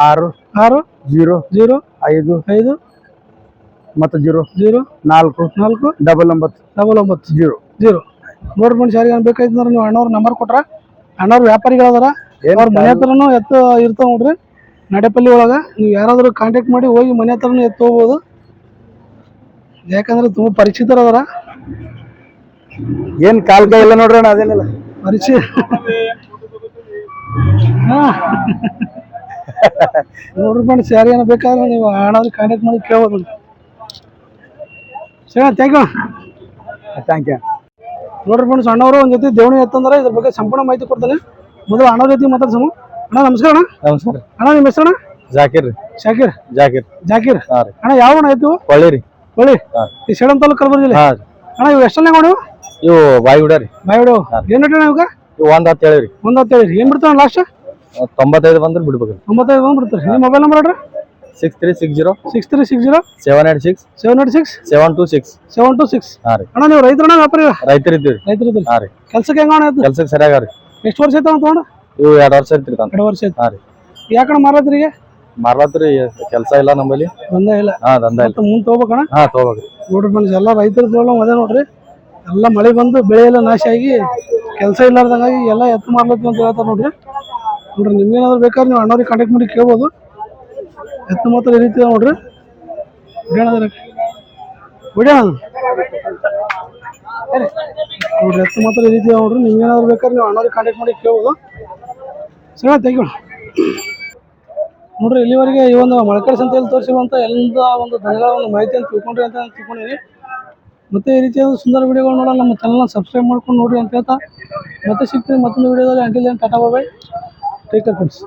S3: ಆರು
S1: ಆರು
S3: ಜೀರೋ
S1: ಜೀರೋ
S3: ಐದು
S1: ಐದು
S3: ಮತ್ತು ಜೀರೋ?
S1: ಜೀರೋ?
S3: ನಾಲ್ಕು.
S1: ನಾಲ್ಕು?
S3: ಡಬಲ್ ಒಂಬತ್ತು.
S1: ಡಬಲ್ ಒಂಬತ್ತು.
S3: ಜೀರೋ.
S1: ಜೀರೋ. ಫ್ರೆಂಡ್ಸ್ ಯಾರಿಗೆ ಬೇಕಾಯ್ತಂದ್ರೆ ನೀವು ಅಣ್ಣವ್ರ ನಂಬರ್ ಕೊಟ್ರ ಅಣ್ಣವ್ರ ವ್ಯಾಪಾರಿಗಳದಾರ ಅವ್ರ ಮನೆ ಹತ್ರನು ಎತ್ತ ಇರ್ತಾವ ನೋಡ್ರಿ. ನಡೆಪಲ್ಲಿ ಒಳಗ ನೀವು ಯಾರಾದರೂ ಕಾಂಟ್ಯಾಕ್ಟ್ ಮಾಡಿ ಹೋಗಿ ಮನೆ ಹತ್ರನು ಎತ್ತು ಹೋಗ್ಬೋದು. ಯಾಕಂದ್ರೆ ತುಂಬಾ ಪರಿಚಿತರದಾರ.
S3: ಏನು ಕಾಲ್ ಕೈ ಇಲ್ಲ ನೋಡ್ರಿ ಅಣ್ಣ ಅದೇನಿಲ್ಲ.
S1: ಪರಿಚಯ. ನೋಡ್ರಿ ಫ್ರೆಂಡ್ಸ್ ಏನ ಬೇಕಾದ್ರೆ ನೀವು ಅಣ್ಣವ್ರಿಗೆ ಕಾಂಟ್ಯಾಕ್ಟ್ ಮಾಡಿ ಕೇಳ್ಬೋದು. ಸರಿ ಥ್ಯಾಂಕ್ ಯು
S3: ಥ್ಯಾಂಕ್ ಯು
S1: ನೋಡ್ರಿ ಫ್ರೆಂಡ್ಸ್ ಅಣ್ಣವರು ಒಂದು ಜೊತೆ ದೇವಣಿ ಎತ್ತಂದ್ರೆ ಇದ್ರ ಬಗ್ಗೆ ಸಂಪೂರ್ಣ ಮಾಹಿತಿ ಕೊಡ್ತಾನೆ. ಮೊದಲು ಅಣ್ಣ ಜೊತೆ ಮಾತಾಡ್ಸಮ ಅಣ್ಣ ನಮಸ್ಕಾರ ಅಣ್ಣ.
S2: ನಮಸ್ಕಾರ.
S1: ಅಣ್ಣ ನಿಮ್ಮ ಹೆಸರು ಅಣ್ಣ
S2: ಜಾಕಿರ್ ರೀ.
S1: ಶಾಕೀರ್
S2: ಜಾಕಿರ್.
S1: ಜಾಕೀರ್. ಅಣ್ಣ ಯಾವ ಅಣ್ಣ ಆಯ್ತು
S2: ಕೊಳ್ಳಿ ರೀ. ಹೊಳ್ಳಿ.
S1: ಈ ಸೇಡಂ ತಾಲೂಕು ಕಲಬುರಗಿ ಅಣ್ಣ ಇವು ಎಷ್ಟನೇ ನೋಡಿ
S2: ಇವು ಬಾಯಿ ಹುಡ ರೀ
S1: ಬಾಯಿ ಬಿಡು ಏನ್ ರೇಟ್ ಇವಾಗ?
S2: ಇವು ಒಂದ್ ಹತ್ತು ಹೇಳಿರಿ
S1: ಒಂದ್ ಹತ್ತು ಹೇಳಿ ಏನ್ ಬಿಡ್ತಾವ ಲಾಸ್ಟ್
S2: ತೊಂಬತ್ತೈದು ಬಂದ್ರೆ ಬಿಡ್ಬೇಕು
S1: ತೊಂಬತ್ತೈದು ಬಂದು ಬಿಡ್ತಾರೆ ನಿಮ್ಮ ಮೊಬೈಲ್ ನಂಬರ್ ಹೇಳ್ರಿ.
S2: Six three six zero
S1: six three six zero
S2: seven eight six
S1: seven eight six
S2: seven two six
S1: seven two six
S2: ಹಾ ರೀ.
S1: ಅಣ್ಣ ನೀವು ರೈತರ ವ್ಯಾಪಾರಿ
S2: ರೈತರು ಇದ್ದೀವಿ
S1: ರೈತರು
S2: ಹಾ ರೀ.
S1: ಕೆಲಸಕ್ಕೆ ಹೆಂಗ ಅಣ್ಣ ಆಯ್ತು
S2: ಕೆಲ್ಸಕ್ಕೆ ಸರಿಯಾಗ ರೀ.
S1: ಎಷ್ಟು ವರ್ಷ ಆಯ್ತು ತಗೊಂಡು?
S2: ಇವು ಎರಡು ವರ್ಷ ಐತ್ರಿ ತಾನ
S1: ಎರಡು ವರ್ಷ ಆಯ್ತು.
S2: ಹಾ ರೀ.
S1: ಯಾಕಣ್ಣ ಮಾರಾತ್ರಿಗೆ
S2: ಮಾರ್ಲಾತ್ರಿ ಕೆಲಸ ಇಲ್ಲ ನಮ್ಮಲ್ಲಿ.
S1: ಬಂದೇ ಇಲ್ಲ.
S2: ಹಾ ದಂಧ ಇಲ್ಲ.
S1: ಮುಂದೆ ತಗೋಬೇಕಣ್ಣ
S2: ಹಾ ತಗೋಬೇಕ್ರಿ
S1: ನೋಡ್ರಿ ಮನುಷ್ಯ ಎಲ್ಲ ರೈತರ ಪ್ರಾಬ್ಲಮ್ ಅದೇ ನೋಡ್ರಿ. ಎಲ್ಲ ಮಳೆ ಬಂದು ಬೆಳೆ ಎಲ್ಲ ನಾಶ ಆಗಿ ಕೆಲಸ ಇಲ್ಲಾರ್ದಂಗಾಗಿ ಎಲ್ಲ ಎತ್ತು ಮಾಡ್ಲತ್ತೀವಿ ಅಂತ ಹೇಳ್ತಾರೆ ನೋಡ್ರಿ. ನೋಡ್ರಿ ನಿಮ್ಗೇನಾದ್ರು ಬೇಕಾದ್ರೆ ನೀವು ಅಣ್ಣವ್ರಿಗೆ ಕಾಂಟ್ಯಾಕ್ಟ್ ಮಾಡಿ ಕೇಳ್ಬೋದು. ಎತ್ತು ಮಾತ್ರ ಈ ರೀತಿ ನೋಡ್ರಿ ಹೊಡ್ಯಾಣ ನೋಡ್ರಿ ಎತ್ತು ಮಾತ್ರ ಈ ರೀತಿ ನೋಡ್ರಿ ನಿಮ್ಗೇನಾದ್ರು ಬೇಕಾದ್ರೆ ನೀವು ಅಣ್ಣವ್ರಿಗೆ ಕಾಂಟ್ಯಾಕ್ಟ್ ಮಾಡಿ ಕೇಳ್ಬೋದು. ಸರಿ ಥ್ಯಾಂಕ್ ಯು ನೋಡ್ರಿ, ಇಲ್ಲಿವರೆಗೆ ಈ ಒಂದು ಮೊಳಕಾಡು ಸಂತೆಯಲ್ಲಿ ತೋರಿಸಿರುವಂತ ಎಲ್ಲ ಒಂದು ದನಗಳ ಒಂದು ಮಾಹಿತಿಯನ್ನು ತಿಳ್ಕೊಂಡ್ರಿ ಅಂತ ತಿಳ್ಕೊಂಡಿರಿ. ತಿಳ್ಕೊಂಡಿದ್ದೀನಿ ಮತ್ತೆ ಈ ರೀತಿಯಾದ ಸುಂದರ ವಿಡಿಯೋಗಳು ನೋಡೋಣ, ನಮ್ಮ ಚಾನಲ್ನ ಸಬ್ಸ್ಕ್ರೈಬ್ ಮಾಡ್ಕೊಂಡು ನೋಡ್ರಿ ಅಂತ ಹೇಳ್ತಾ. ಮತ್ತೆ ಸಿಗ್ತೀನಿ ಮತ್ತೊಂದು ವಿಡಿಯೋದಲ್ಲಿ. Until tata bye take care friends